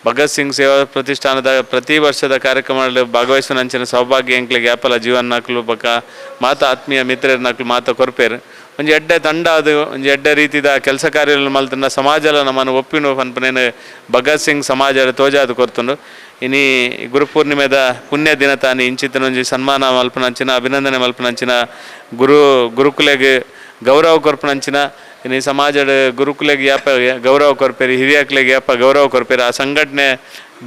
ಭಗತ್ ಸಿಂಗ್ ಸೇವಾ ಪ್ರತಿಷ್ಠಾನದ ಪ್ರತಿ ವರ್ಷದ ಕಾರ್ಯಕ್ರಮಗಳಲ್ಲಿ ಭಾಗವಹಿಸುವಂಚಿನ ಸೌಭಾಗ್ಯ ಎಂಕ್ಲಿಗೆ ಆಪಲ ಜೀವನ ನಕ್ಲು ಬಕ ಮಾತ ಆತ್ಮೀಯ ಮಿತ್ರರ ನಕ್ಲು ಮಾತ ಕೊರ್ಪೇರು. ಒಂಜಿ ಎಡ್ಡೆ ತಂಡ ಅದು, ಒಂಜಿ ಎಡ್ಡೆ ರೀತಿದ ಕೆಲಸ ಕಾರ್ಯಗಳು ಮಲ್ತನ ಸಮಾಜಲ ನಮ್ಮನ್ನು ಒಪ್ಪಿನ ಪನ್ಪನೇನು ಭಗತ್ ಸಿಂಗ್ ಸಮಾಜ ತೋಜಾದು ಕೊರ್ತುಂಡು. ಇನಿ ಗುರುಪೂರ್ಣಿಮೆದ ಪುಣ್ಯ ದಿನ ತಾನಿ ಇಂಚಿತ್ತಿನ ಒಂಜಿ ಸನ್ಮಾನ ಮಲ್ಪನಂಚಿನ, ಅಭಿನಂದನೆ ಮಲ್ಪನಂಚಿನ, ಗುರು, ಗುರುಕುಲೆಗೆ ಗೌರವ ಕೊರ್ಪನಂಚಿನ ಇನ್ನು ಈ ಸಮಾಜದ ಗುರುಕುಲೆಗೆ ಯಾಪ ಗೌರವ ಕೊರ್ಪೇರಿ ಹಿರಿಯಕ್ಲೆಗೆ ಯಾಪ ಗೌರವ ಕೊರ್ಪೇರಿ, ಆ ಸಂಘಟನೆ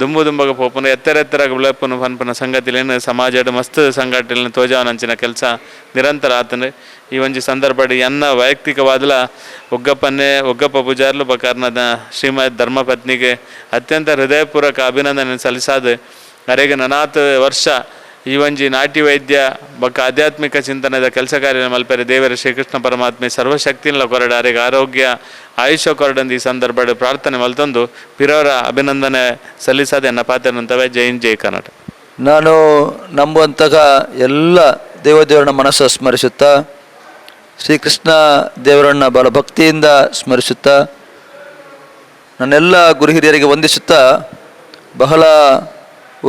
ದುಂಬು ದುಂಬಗ ಪೋಪುನ ಎತ್ತರ ಬೆಳಪುನ ಪನ್ಪನ ಸಂಗತಿಲೇನು ಸಮಾಜದ ಮಸ್ತ್ ಸಂಘಟನೆ ತೋಜಾವನಂಚಿನ ಕೆಲಸ ನಿರಂತರ ಆತನು ಈ ಒಂಜಿ ಸಂದರ್ಭಡ್ ಎನ್ನ ವೈಯಕ್ತಿಕವಾದಲ ಒಗ್ಗಪ್ಪನ್ನೇ, ಒಗ್ಗಪ್ಪ ಪೂಜಾರ್ಲು ಬಕಾರ್ನದ ಶ್ರೀಮದ್ ಧರ್ಮಪತ್ನಿಗೆ ಅತ್ಯಂತ ಹೃದಯಪೂರ್ವಕ ಅಭಿನಂದನೆ ಸಲ್ಲಿಸಾದ. ಅರೆಗೆ ನನಾತ್ ವರ್ಷ ಈ ಒಂಜಿ ನಾಟಿ ವೈದ್ಯ ಬೊಕ್ಕ ಆಧ್ಯಾತ್ಮಿಕ ಚಿಂತನೆದ ಕೆಲಸ ಕಾರ್ಯ ಮಲ್ಪೆರೆ ದೇವರ ಶ್ರೀಕೃಷ್ಣ ಪರಮಾತ್ಮೆ ಸರ್ವಶಕ್ತಿನ್ಲ ಕೊರಡ ಅರೆಗೆ ಆರೋಗ್ಯ, ಆಯುಷ್ಯ ಕೊರಡಂದು ಈ ಸಂದರ್ಭಡ್ ಪ್ರಾರ್ಥನೆ ಮಲ್ತಂದು ಪಿರವರ ಅಭಿನಂದನೆ ಸಲ್ಲಿಸದೆ ನನ್ನ ಪಾತ್ರನಂತವೆ. ಜೈ ಜೈ ಕನ್ನಡ ನಾನು ನಂಬುವಂತಹ ಎಲ್ಲ ದೇವದೇವರನ್ನ ಮನಸ್ಸು ಸ್ಮರಿಸುತ್ತಾ, ಶ್ರೀಕೃಷ್ಣ ದೇವರನ್ನ ಬಲ ಭಕ್ತಿಯಿಂದ ಸ್ಮರಿಸುತ್ತಾ, ನನ್ನೆಲ್ಲ ಗುರು ಹಿರಿಯರಿಗೆ ವಂದಿಸುತ್ತಾ, ಬಹಳ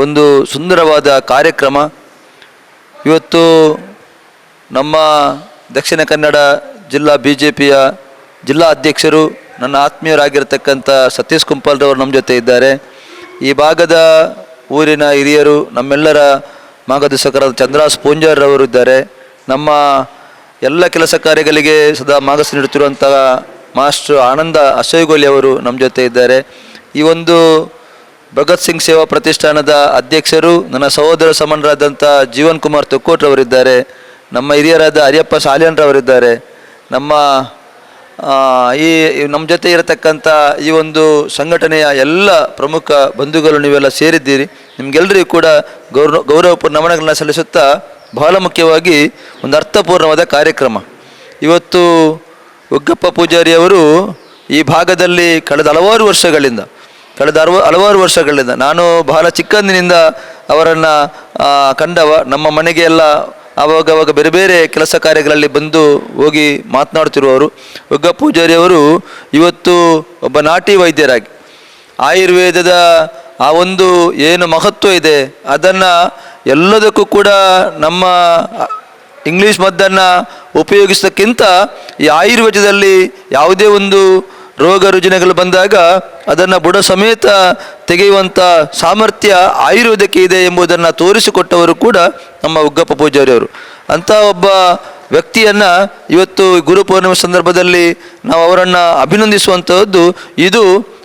ಒಂದು ಸುಂದರವಾದ ಕಾರ್ಯಕ್ರಮ. ಇವತ್ತು ನಮ್ಮ ದಕ್ಷಿಣ ಕನ್ನಡ ಜಿಲ್ಲಾ ಬಿ ಜೆ ಪಿಯ ಜಿಲ್ಲಾ ಅಧ್ಯಕ್ಷರು ನನ್ನ ಆತ್ಮೀಯರಾಗಿರ್ತಕ್ಕಂಥ ಸತೀಶ್ ಕುಂಪಲ್ರವರು ನಮ್ಮ ಜೊತೆ ಇದ್ದಾರೆ. ಈ ಭಾಗದ ಊರಿನ ಹಿರಿಯರು, ನಮ್ಮೆಲ್ಲರ ಮಾರ್ಗದರ್ಶಕರಾದ ಚಂದ್ರಾಸ್ ಪೂಂಜಾರ್ರವರು ಇದ್ದಾರೆ. ನಮ್ಮ ಎಲ್ಲ ಕೆಲಸ ಕಾರ್ಯಗಳಿಗೆ ಸದಾ ಮಾರ್ಗದರ್ಶನ ನೀಡುತ್ತಿರುವಂತಹ ಮಾಸ್ಟರ್ ಆನಂದ ಅಶೋಯ್ಗೋಲಿ ಅವರು ನಮ್ಮ ಜೊತೆ ಇದ್ದಾರೆ. ಈ ಒಂದು ಭಗತ್ ಸಿಂಗ್ ಸೇವಾ ಪ್ರತಿಷ್ಠಾನದ ಅಧ್ಯಕ್ಷರು ನನ್ನ ಸಹೋದರ ಸಮನರಾದಂಥ ಜೀವನ್ ಕುಮಾರ್ ತೊಕ್ಕೋಟ್ರವರಿದ್ದಾರೆ ನಮ್ಮ ಹಿರಿಯರಾದ ಅರಿಯಪ್ಪ ಸಾಲಿಯನ್ರವರಿದ್ದಾರೆ ನಮ್ಮ ಈ ನಮ್ಮ ಜೊತೆ ಇರತಕ್ಕಂಥ ಈ ಒಂದು ಸಂಘಟನೆಯ ಎಲ್ಲ ಪ್ರಮುಖ ಬಂಧುಗಳು ನೀವೆಲ್ಲ ಸೇರಿದ್ದೀರಿ. ನಿಮಗೆಲ್ಲರಿಗೂ ಕೂಡ ಗೌರವ, ಗೌರವಪೂರ್ಣ ನಮನಗಳನ್ನ ಸಲ್ಲಿಸುತ್ತಾ ಬಹಳ ಮುಖ್ಯವಾಗಿ ಒಂದು ಅರ್ಥಪೂರ್ಣವಾದ ಕಾರ್ಯಕ್ರಮ. ಇವತ್ತು ಉಗ್ಗಪ್ಪ ಪೂಜಾರಿ ಅವರು ಈ ಭಾಗದಲ್ಲಿ ಕಳೆದ ಹಲವಾರು ವರ್ಷಗಳಿಂದ ಕಳೆದ ಅರವ ಹಲವಾರು ವರ್ಷಗಳಿಂದ ನಾನು ಬಹಳ ಚಿಕ್ಕಂದಿನಿಂದ ಅವರನ್ನು ಕಂಡವ. ನಮ್ಮ ಮನೆಗೆ ಎಲ್ಲ ಆವಾಗವಾಗ ಬೇರೆ ಬೇರೆ ಕೆಲಸ ಕಾರ್ಯಗಳಲ್ಲಿ ಬಂದು ಹೋಗಿ ಮಾತನಾಡ್ತಿರುವವರು ಒಗ್ಗ ಪೂಜಾರಿ ಅವರು ಇವತ್ತು ಒಬ್ಬ ನಾಟಿ ವೈದ್ಯರಾಗಿ. ಆಯುರ್ವೇದದ ಆ ಒಂದು ಏನು ಮಹತ್ವ ಇದೆ, ಅದನ್ನು ಎಲ್ಲದಕ್ಕೂ ಕೂಡ ನಮ್ಮ ಇಂಗ್ಲೀಷ್ ಮದ್ದನ್ನು ಉಪಯೋಗಿಸೋಕ್ಕಿಂತ ಈ ಆಯುರ್ವೇದದಲ್ಲಿ ಯಾವುದೇ ಒಂದು ರೋಗ ರುಜಿನಗಳು ಬಂದಾಗ ಅದನ್ನು ಬುಡ ಸಮೇತ ತೆಗೆಯುವಂಥ ಸಾಮರ್ಥ್ಯ ಆಯುರ್ವೇದಕ್ಕೆ ಇದೆ ಎಂಬುದನ್ನು ತೋರಿಸಿಕೊಟ್ಟವರು ಕೂಡ ನಮ್ಮ ಉಗ್ಗಪ್ಪ ಪೂಜಾರಿಯವರು. ಅಂಥ ಒಬ್ಬ ವ್ಯಕ್ತಿಯನ್ನು ಇವತ್ತು ಗುರು ಪೂರ್ಣಿಮೆ ಸಂದರ್ಭದಲ್ಲಿ ನಾವು ಅವರನ್ನು ಅಭಿನಂದಿಸುವಂಥದ್ದು ಇದು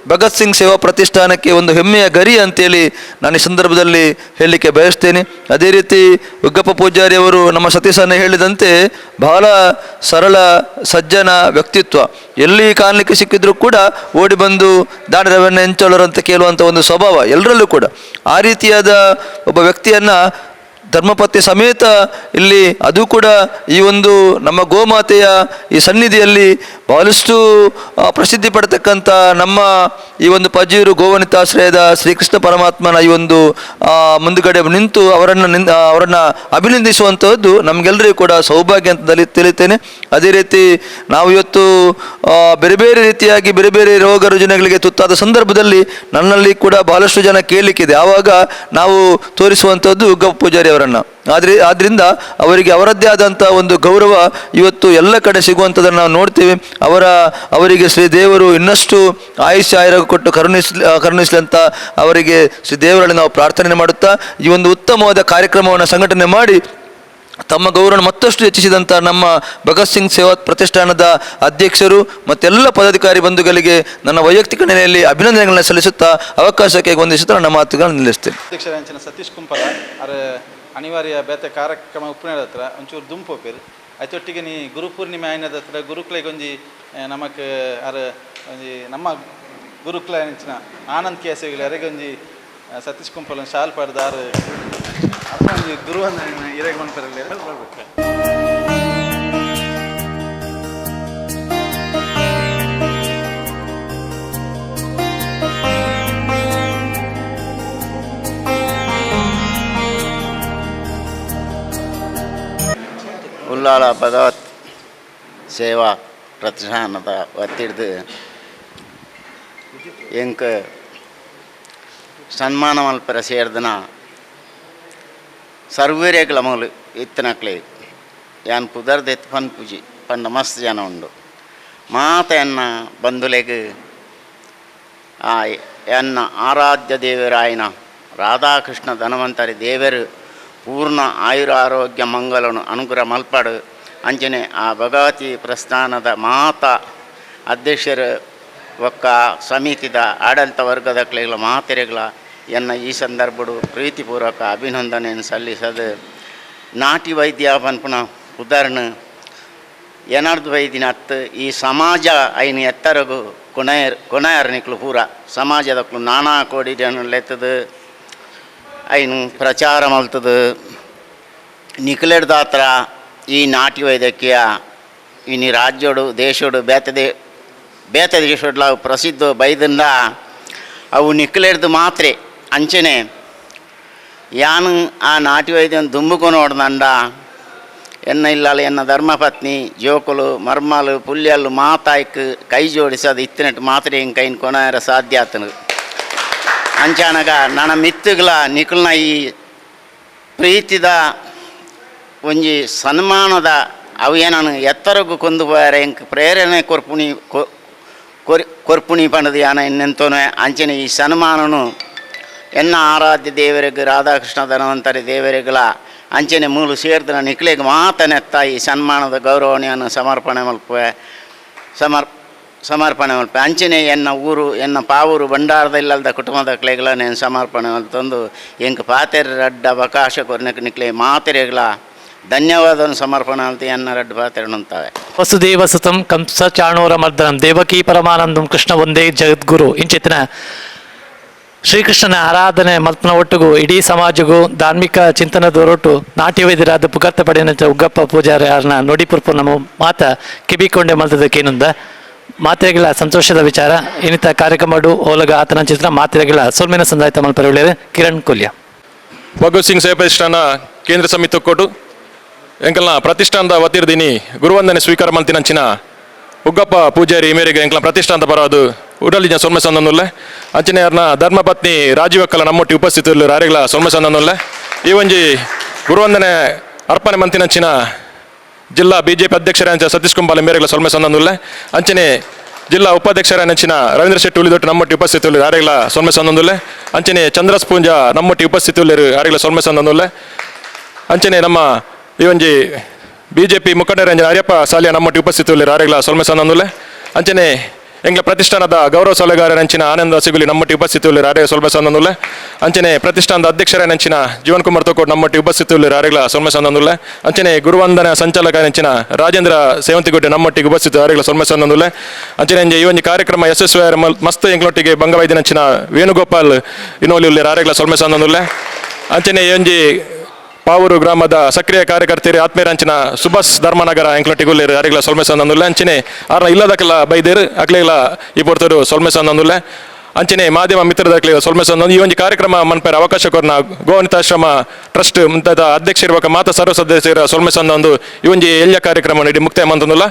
ಭಗತ್ ಸಿಂಗ್ ಸೇವಾ ಪ್ರತಿಷ್ಠಾನಕ್ಕೆ ಒಂದು ಹೆಮ್ಮೆಯ ಗರಿ ಅಂತೇಳಿ ನಾನು ಈ ಸಂದರ್ಭದಲ್ಲಿ ಹೇಳಲಿಕ್ಕೆ ಬಯಸ್ತೇನೆ. ಅದೇ ರೀತಿ ಉಗ್ಗಪ್ಪ ಪೂಜಾರಿ ಅವರು ನಮ್ಮ ಸತೀಶನ ಹೇಳಿದಂತೆ ಬಹಳ ಸರಳ, ಸಜ್ಜನ ವ್ಯಕ್ತಿತ್ವ. ಎಲ್ಲಿ ಕಾಣಲಿಕ್ಕೆ ಸಿಕ್ಕಿದ್ರು ಕೂಡ ಓಡಿ ಬಂದು ದಾನರವನ್ನ ಹೆಂಚೋಳರು ಅಂತ ಕೇಳುವಂಥ ಒಂದು ಸ್ವಭಾವ ಎಲ್ಲರಲ್ಲೂ ಕೂಡ. ಆ ರೀತಿಯಾದ ಒಬ್ಬ ವ್ಯಕ್ತಿಯನ್ನು ಧರ್ಮಪತ್ನಿ ಸಮೇತ ಇಲ್ಲಿ ಅದು ಕೂಡ ಈ ಒಂದು ನಮ್ಮ ಗೋಮಾತೆಯ ಈ ಸನ್ನಿಧಿಯಲ್ಲಿ ಬಹಳಷ್ಟು ಪ್ರಸಿದ್ಧಿ ಪಡತಕ್ಕಂಥ ನಮ್ಮ ಈ ಒಂದು ಪಜೀರು ಗೋವನಿತಾಶ್ರಯದ ಶ್ರೀಕೃಷ್ಣ ಪರಮಾತ್ಮನ ಈ ಒಂದು ಮುಂದುಗಡೆ ನಿಂತು ಅವರನ್ನು ನಿನ್ ಅವರನ್ನು ಅಭಿನಂದಿಸುವಂಥದ್ದು ನಮಗೆಲ್ಲರಿಗೂ ಕೂಡ ಸೌಭಾಗ್ಯ ಅಂತ ತಲಿ- ತಿಳಿತೇನೆ ಅದೇ ರೀತಿ ನಾವು ಇವತ್ತು ಬೇರೆ ಬೇರೆ ರೀತಿಯಾಗಿ ಬೇರೆ ಬೇರೆ ರೋಗ ರುಜಿನಗಳಿಗೆ ತುತ್ತಾದ ಸಂದರ್ಭದಲ್ಲಿ ನನ್ನಲ್ಲಿ ಕೂಡ ಬಹಳಷ್ಟು ಜನ ಕೇಳಲಿಕ್ಕಿದೆ. ಆವಾಗ ನಾವು ತೋರಿಸುವಂಥದ್ದು ಉಗ್ಗ ಪೂಜಾರಿ ಅವರನ್ನು. ಆದರೆ ಆದ್ದರಿಂದ ಅವರಿಗೆ ಅವರದ್ದೇ ಆದಂಥ ಒಂದು ಗೌರವ ಇವತ್ತು ಎಲ್ಲ ಕಡೆ ಸಿಗುವಂಥದ್ದನ್ನು ನಾವು ನೋಡ್ತೇವೆ. ಅವರ, ಅವರಿಗೆ ಶ್ರೀ ದೇವರು ಇನ್ನಷ್ಟು ಆಯುಷ್ಯ ಆಯುರಾಗ ಕೊಟ್ಟು ಕರುಣಿಸ್ಲಿ, ಕರುಣಿಸ್ಲಂತ ಅವರಿಗೆ ಶ್ರೀ ದೇವರಲ್ಲಿ ನಾವು ಪ್ರಾರ್ಥನೆ ಮಾಡುತ್ತಾ, ಈ ಒಂದು ಉತ್ತಮವಾದ ಕಾರ್ಯಕ್ರಮವನ್ನು ಸಂಘಟನೆ ಮಾಡಿ ತಮ್ಮ ಗೌರವ ಮತ್ತಷ್ಟು ಹೆಚ್ಚಿಸಿದಂಥ ನಮ್ಮ ಭಗತ್ ಸಿಂಗ್ ಸೇವಾ ಪ್ರತಿಷ್ಠಾನದ ಅಧ್ಯಕ್ಷರು ಮತ್ತೆಲ್ಲ ಪದಾಧಿಕಾರಿ ಬಂಧುಗಳಿಗೆ ನನ್ನ ವೈಯಕ್ತಿಕ ನೆಲೆಯಲ್ಲಿ ಅಭಿನಂದನೆಗಳನ್ನ ಸಲ್ಲಿಸುತ್ತಾ ಅವಕಾಶಕ್ಕೆ ವಂದಿಸುತ್ತಾ ನನ್ನ ಮಾತುಗಳನ್ನು ನಿಲ್ಲಿಸ್ತೇನೆ. ಅನಿವಾರ್ಯ ಬೇತೆ ಕಾರ್ಯಕ್ರಮ ಉಪ್ಪುನೇರ ಹತ್ರ, ಒಂಚೂರು ದುಂಪೋಪೇರು ಐತೊಟ್ಟಿಗೆ ನೀ ಗುರು ಪೂರ್ಣಿಮೆ ಆಯ್ನದ ಹತ್ರ ಗುರುಕ್ಲೆಗೆ ಒಂಜಿ ನಮಕ್, ಅರ ಒಂಜಿ ನಮ್ಮ ಗುರುಕ್ಲ ಅಂಚಿನ ಆನಂದ್ ಕೇಸವಿಗಳು ಅರೆಗೊಂಜಿ ಸತೀಶ್ ಕುಂಪಲ್ ಶಾಲ್ ಪಡ್ದ ಆರು, ಅಪ್ಪ ಒಂಜಿ ಗುರು ಅಂದ ಬರಲಿ ಮನ್ಪರಲ್ಲಿ ಬರ್ಬೇಕು. ಉಲ್ಲಾಳ ಭಗವತ್ ಸೇವಾ ಪ್ರತಿಷ್ಠಾನದ ಒತ್ತಿಡ್ದು ಎಂಕ್ ಸನ್ಮಾನ ಮಲ್ಪರ ಸೇರ್ದನ ಸರ್ವೇರೇಗಳ ಮಗಳು ಇತ್ತನಕ್ಲೆ ಯಾನ್ ಪುದರ್ದೆತ್ ಪನ್ ಪೂಜಿ, ಪಂಡ ಮಸ್ತ್ ಜನ ಉಂಡು. ಮಾತೆಯನ್ನ ಬಂಧುಲೆಗ್ ಆ ಎನ್ನ ಆರಾಧ್ಯ ದೇವರಾಯನ ರಾಧಾಕೃಷ್ಣ ಧನವಂತರಿ ದೇವರು ಪೂರ್ಣ ಆಯುರ ಆರೋಗ್ಯ ಮಂಗಲನು ಅನುಗ್ರಹ ಮಲ್ಪಡು. ಅಂಚನೆ ಆ ಭಗವತಿ ಪ್ರಸ್ಥಾನದ ಮಾತ ಅಧ್ಯಕ್ಷರು ಒಕ್ಕ ಸಮಿತಿದ ಆಡಳಿತ ವರ್ಗದ ಕ್ಲೆಗಳ ಮಾತೆರೆಗಳ ಎನ್ನ ಈ ಸಂದರ್ಭಡು ಪ್ರೀತಿಪೂರ್ವಕ ಅಭಿನಂದನೆಯನ್ನು ಸಲ್ಲಿಸದು. ನಾಟಿ ವೈದ್ಯ ಪನ್ಪುನ ಉದಾಹರಣೆ ಏನಾರ್ದು ವೈದ್ಯನ ಅತ್ತು ಈ ಸಮಾಜ ಐನ ಎತ್ತರಗು ಕೊನೆಯರ್, ಕೊನೆಯರ್ನಿಕ್ಲು ಪೂರ ಸಮಾಜದ ನಾನಾ ಕೋಡಿ ಜನಲೆತ್ತದು ಐನು ಪ್ರಚಾರ ಮಲ್ತದು ನಿಖಲೆಡ್ದಾತ್ರ ಈ ನಾಟಿ ವೈದ್ಯಕೀಯ ಇನ್ನು ರಾಜ್ಯೋಡು, ದೇಶೋಡು ಬೇತದೆ ಬೇತ ದೇಶೋಡ್ಲ ಪ್ರಸಿದ್ಧ ಬೈದಿಂದ ಅವು ನಿಖಲೆಡ್ದು ಮಾತ್ರ. ಅಂಚನೆ ಯಾನು ಆ ನಾಟಿ ವೈದ್ಯನ ದುಂಬುಕೊಂಡು ನೋಡ್ದಂಡ ಎನ್ನ ಇಲ್ಲಾಲ ಎನ್ನ ಧರ್ಮಪತ್ನಿ, ಜೋಕುಲು, ಮರ್ಮಲು ಪುಲ್ಯಲ್ಲು ಮಾತಾಯ್ಕು ಕೈ ಜೋಡಿಸದು ಇತ್ತಿನಟ್ಟು ಮಾತ್ರ ಹಿಂಗೆ ಕೈನ ಕೊನೆಯರ ಸಾಧ್ಯ ಆತನು ಅಂಚಾನಗ ನನ್ನ ಮಿತ್ತುಗಳ ನಿಖಲ್ನ ಈ ಪ್ರೀತಿದ, ಒಂಜಿ ಸನ್ಮಾನದ, ಅವು ಏನನು ಎತ್ತರಗೂ ಕೊಂದು ಹೋಯಾರ ಎಂಕ್ ಪ್ರೇರಣೆ ಕೊರ್ಪುಣಿ, ಕೊ- ಕೊರಿ, ಕೊರ್ಪುಣಿ ಪಂಡದು ಯಾನ ಇನ್ನೆಂತೋನೆ ಅಂಚನೆ ಈ ಸನ್ಮಾನನು ಎನ್ನ ಆರಾಧ್ಯ ದೇವರಿಗೆ, ರಾಧಾಕೃಷ್ಣ ಧನವಂತರಿ ದೇವರಿಗಳ ಅಂಚನೆ ಮೂಲು ಸೇರ್ದನ ನಿಕ್ಲೆಗೆ ಮಾತನೆತ್ತ ಈ ಸನ್ಮಾನದ ಗೌರವಣೆಯನ್ನು ಸಮರ್ಪಣೆ ಮಲ್ಪೆ ಸಮರ್ ಸಮರ್ಪಣೆ ಮಲ್ಪೆ ಅಂಚನೆ ಎನ್ನ ಊರು, ಎನ್ನ ಪಾವೂರು ಭಂಡಾರದಲ್ಲದ ಕುಟುಂಬದ ಕ್ಲೆಗಳ ನೇನು ಸಮರ್ಪಣೆ ಮಲ್ತಂದು ಎಂಕ್ ಪಾತೆರ ರಡ್ಡ ಅವಕಾಶ ಕೊರ್ನಕ್ಕೆ ನಿಕ್ಲೆ ಮಾತೆರೆಗಳ ಧನ್ಯವಾದವನ್ನು ಸಮರ್ಪಣೆ ಅಂತ ಎನ್ನ ರಡ್ಡ ಬಾತೆರಣುಂತಾವೆ ವಸುದೇವ ಸುತಂ ಕಂಸ ಚಾಣೂರ ಮರ್ದನಂ, ದೇವಕಿ ಪರಮಾನಂದಂ ಕೃಷ್ಣ ಒಂದೇ ಜಗದ್ಗುರು. ಇಂಚಿತ್ತಿನ ಶ್ರೀಕೃಷ್ಣನ ಆರಾಧನೆ ಮಲ್ಪನ ಒಟ್ಟಿಗೂ, ಇಡೀ ಸಮಾಜಗೂ ಧಾರ್ಮಿಕ ಚಿಂತನದೊರಟು ನಾಟ್ಯ ವೈದ್ಯರಾದ ಪುಗರ್ತ ಪಡೆಯ ಉಗ್ಗಪ್ಪ ಪೂಜಾರಿ ಅವ್ರನ್ನ ನುಡಿಪುರ್ಪು ನಮ್ಮ ಮಾತ ಕಿಬಿಕೊಂಡೆ ಮಲ್ತದಕ್ಕೇನುಂದ ಮಾತ್ರೆಗಳ ಸಂತೋಷದ ವಿಚಾರ ಇನ್ನಿತ ಕಾರ್ಯಕ್ರಮಡು ಓಲಗ ಆತನ ಚಿತ್ರ, ಮಾತ್ರೆಗಳ ಸಂದಾಯ ಸಂದಾಯಿತ ಮಲ್ಪರ ಕಿರಣ್ ಕೊಲ್ಯ. ಭಗತ್ ಸಿಂಗ್ ಸೇವಾ ಪ್ರತಿಷ್ಠಾನ ಕೇಂದ್ರ ಸಮಿತಿ ಕೊಟ್ಟು ಎಂಕಲ್ನ ಪ್ರತಿಷ್ಠಾನದ ವತಿರ್ದಿನಿ ಗುರುವಂದನೆ ಸ್ವೀಕಾರ ಮಂತಿನಂಚಿನ ಉಗ್ಗಪ್ಪ ಪೂಜಾರಿ ಮೇರೆಗೆ ಎಂಕಲ ಪ್ರತಿಷ್ಠಾನದ ಬರೋದು ಉಡಲಿನ ಸೋಮ ಸಂದನುಲ್ಲೆ ಅಂಚನೆ ಅವ್ರನ್ನ ಧರ್ಮಪತ್ನಿ ರಾಜೀವಕ್ಕಲ ನಮ್ಮೊಟ್ಟಿ ಉಪಸ್ಥಿತಿಯಲ್ಲಿ ರಾರೆಗಳ ಸೋಮ ಸಂದನುಲ್ಲೆ, ಈ ಒಂಜಿ ಗುರುವಂದನೆ ಅರ್ಪಣೆ ಮಂತಿನಂಚಿನ ಜಿಲ್ಲಾ ಬಿಜೆಪಿ ಅಧ್ಯಕ್ಷರಾಂಚ ಸತೀಶ್ ಕುಂಬಾಲ ಮೇರೆಗಳ ಸೊಲ್ಮೆ ಸಂದೊಂದುಲ್ಲೆ ಅಂಚನೆ ಜಿಲ್ಲಾ ಉಪಾಧ್ಯಕ್ಷರಾಂಚಿನ ರವೀಂದ್ರ ಶೆಟ್ಟಿ ಉಳಿದೊಟ್ಟು ನಮ್ಮೊಟ್ಟಿ ಉಪಸ್ಥಿತಿಯಲ್ಲಿ ರಾರೆಗಳ ಸೊಲ್ಮೆ ಸಂದೊಂದುಲ್ಲೆ ಅಂಚನೆ ಚಂದ್ರಸ್ ಪೂಂಜ ನಮ್ಮೊಟ್ಟಿ ಉಪಸ್ಥಿತಿಯಲ್ಲಿ ರಾರೆಗಳ ಸೊಲ್ಮೆ ಸಂದೊಂದುಲ್ಲೆ ಅಂಚನೆ ನಮ್ಮ ಈ ಒಂಜಿ ಬಿಜೆಪಿ ಮುಖಂಡರಂಜನ ಅರಿಯಪ್ಪ ಸಾಲಿಯ ನಮ್ಮೊಟ್ಟಿ ಉಪಸ್ಥಿತಿಯಲ್ಲಿ ರಾರೆಗಳ ಸೊಲ್ಮೆ ಸಂದೊಂದುಲ್ಲೆ ಅಂಚನೆ ಎಂಗ್ಲ ಪ್ರತಿಷ್ಠಾನದ ಗೌರವ ಸಲಹೆಗಾರರಂಚಿನ ಆನಂದ ಸಿಗುಲಿ ನಮ್ಮೊಟ್ಟಿ ಉಪಸ್ಥಿತಿಯಲ್ಲಿ ರಾರೇ ಸೊಲ್ಬೆ ಸಂದನುಲ್ಲೆ ಅಂಚನೆ ಪ್ರತಿಷ್ಠಾನದ ಅಧ್ಯಕ್ಷರನಂಚಿನ ಜೀವನ್ ಕುಮಾರ್ ತೋಕೋಟ್ ನಮ್ಮೊಟ್ಟಿ ಉಪಸ್ಥಿತಿಯಲ್ಲಿ ರಾರೆಗಳ ಸೊಲ್ಮೆ ಸಂದನುಲ್ಲೆ ಅಂಚನೆ ಗುರುವಂದನ ಸಂಚಾಲಕರಂಚಿನ ರಾಜೇಂದ್ರ ಸೇವಂತಿಗುಡ್ಡೆ ನಮ್ಮೊಟ್ಟಿಗೆ ಉಪಸ್ಥಿತಿ ರಾರೆಗಳ ಸೊಲ್ಮೆ ಸಂದನುಲ್ಲೆ ಅಂಚನೆ ಈ ಒಂದು ಕಾರ್ಯಕ್ರಮ ಯಶಸ್ವಿ ಮಸ್ತ್ ಎಂಗ್ಲೊಟ್ಟಿಗೆ ಬಂಗವೈದ್ಯನಂಚಿನ ವೇಣುಗೋಪಾಲ್ ಇನ್ನೋಲಿ ರಾರೆಗಳ ಸೊಲ್ಮೆ ಸಂದನುಲ್ಲೆ ಅಂಚನೆ ಈ ಒಂಜಿ ಪಾವೂರು ಗ್ರಾಮದ ಸಕ್ರಿಯ ಕಾರ್ಯಕರ್ತರು ಆತ್ಮೀಯರಂಚಿನ ಸುಭಾಷ್ ಧರ್ಮನಗರ ಎಂಕ್ಲೊಟ್ಟಿಗುಲ್ಲೇರು ಅರಿಗಲ ಸೊಲ್ಮೆ ಸಂದನುಲ್ಲೆ ಅಂಚನೆ ಆರ್ನ ಇಲ್ಲದಕ್ಕೆಲ್ಲ ಬೈದೇರು, ಅಕ್ಲೆಗ್ಲ ಈ ಪೊರ್ತರು ಸೊಲ್ಮೆ ಸಂದನುಲ್ಲೆ ಅಂಚನೆ ಮಾಧ್ಯಮ ಮಿತ್ರದಕ್ಲೆ ಸೊಲ್ಮೆ ಸಂದನು ಈ ಒಂದು ಕಾರ್ಯಕ್ರಮ ಮನ್ಪೇರ ಅವಕಾಶ ಕೊರ್ನ ಗೋವನಿತಾಶ್ರಮ ಟ್ರಸ್ಟ್ ಮುಂತಾದ ಅಧ್ಯಕ್ಷರಿರುವ ಮಾತ ಸರ್ವ ಸದಸ್ಯರ ಸೊಲ್ಮೆ ಸಂದೊಂದು ಈ ಒಂದು ಎಲ್ಯ ಕಾರ್ಯಕ್ರಮ ನೀಡಿ ಮುಕ್ತಾಯ ಮಂತಂದುಲ್ಲ.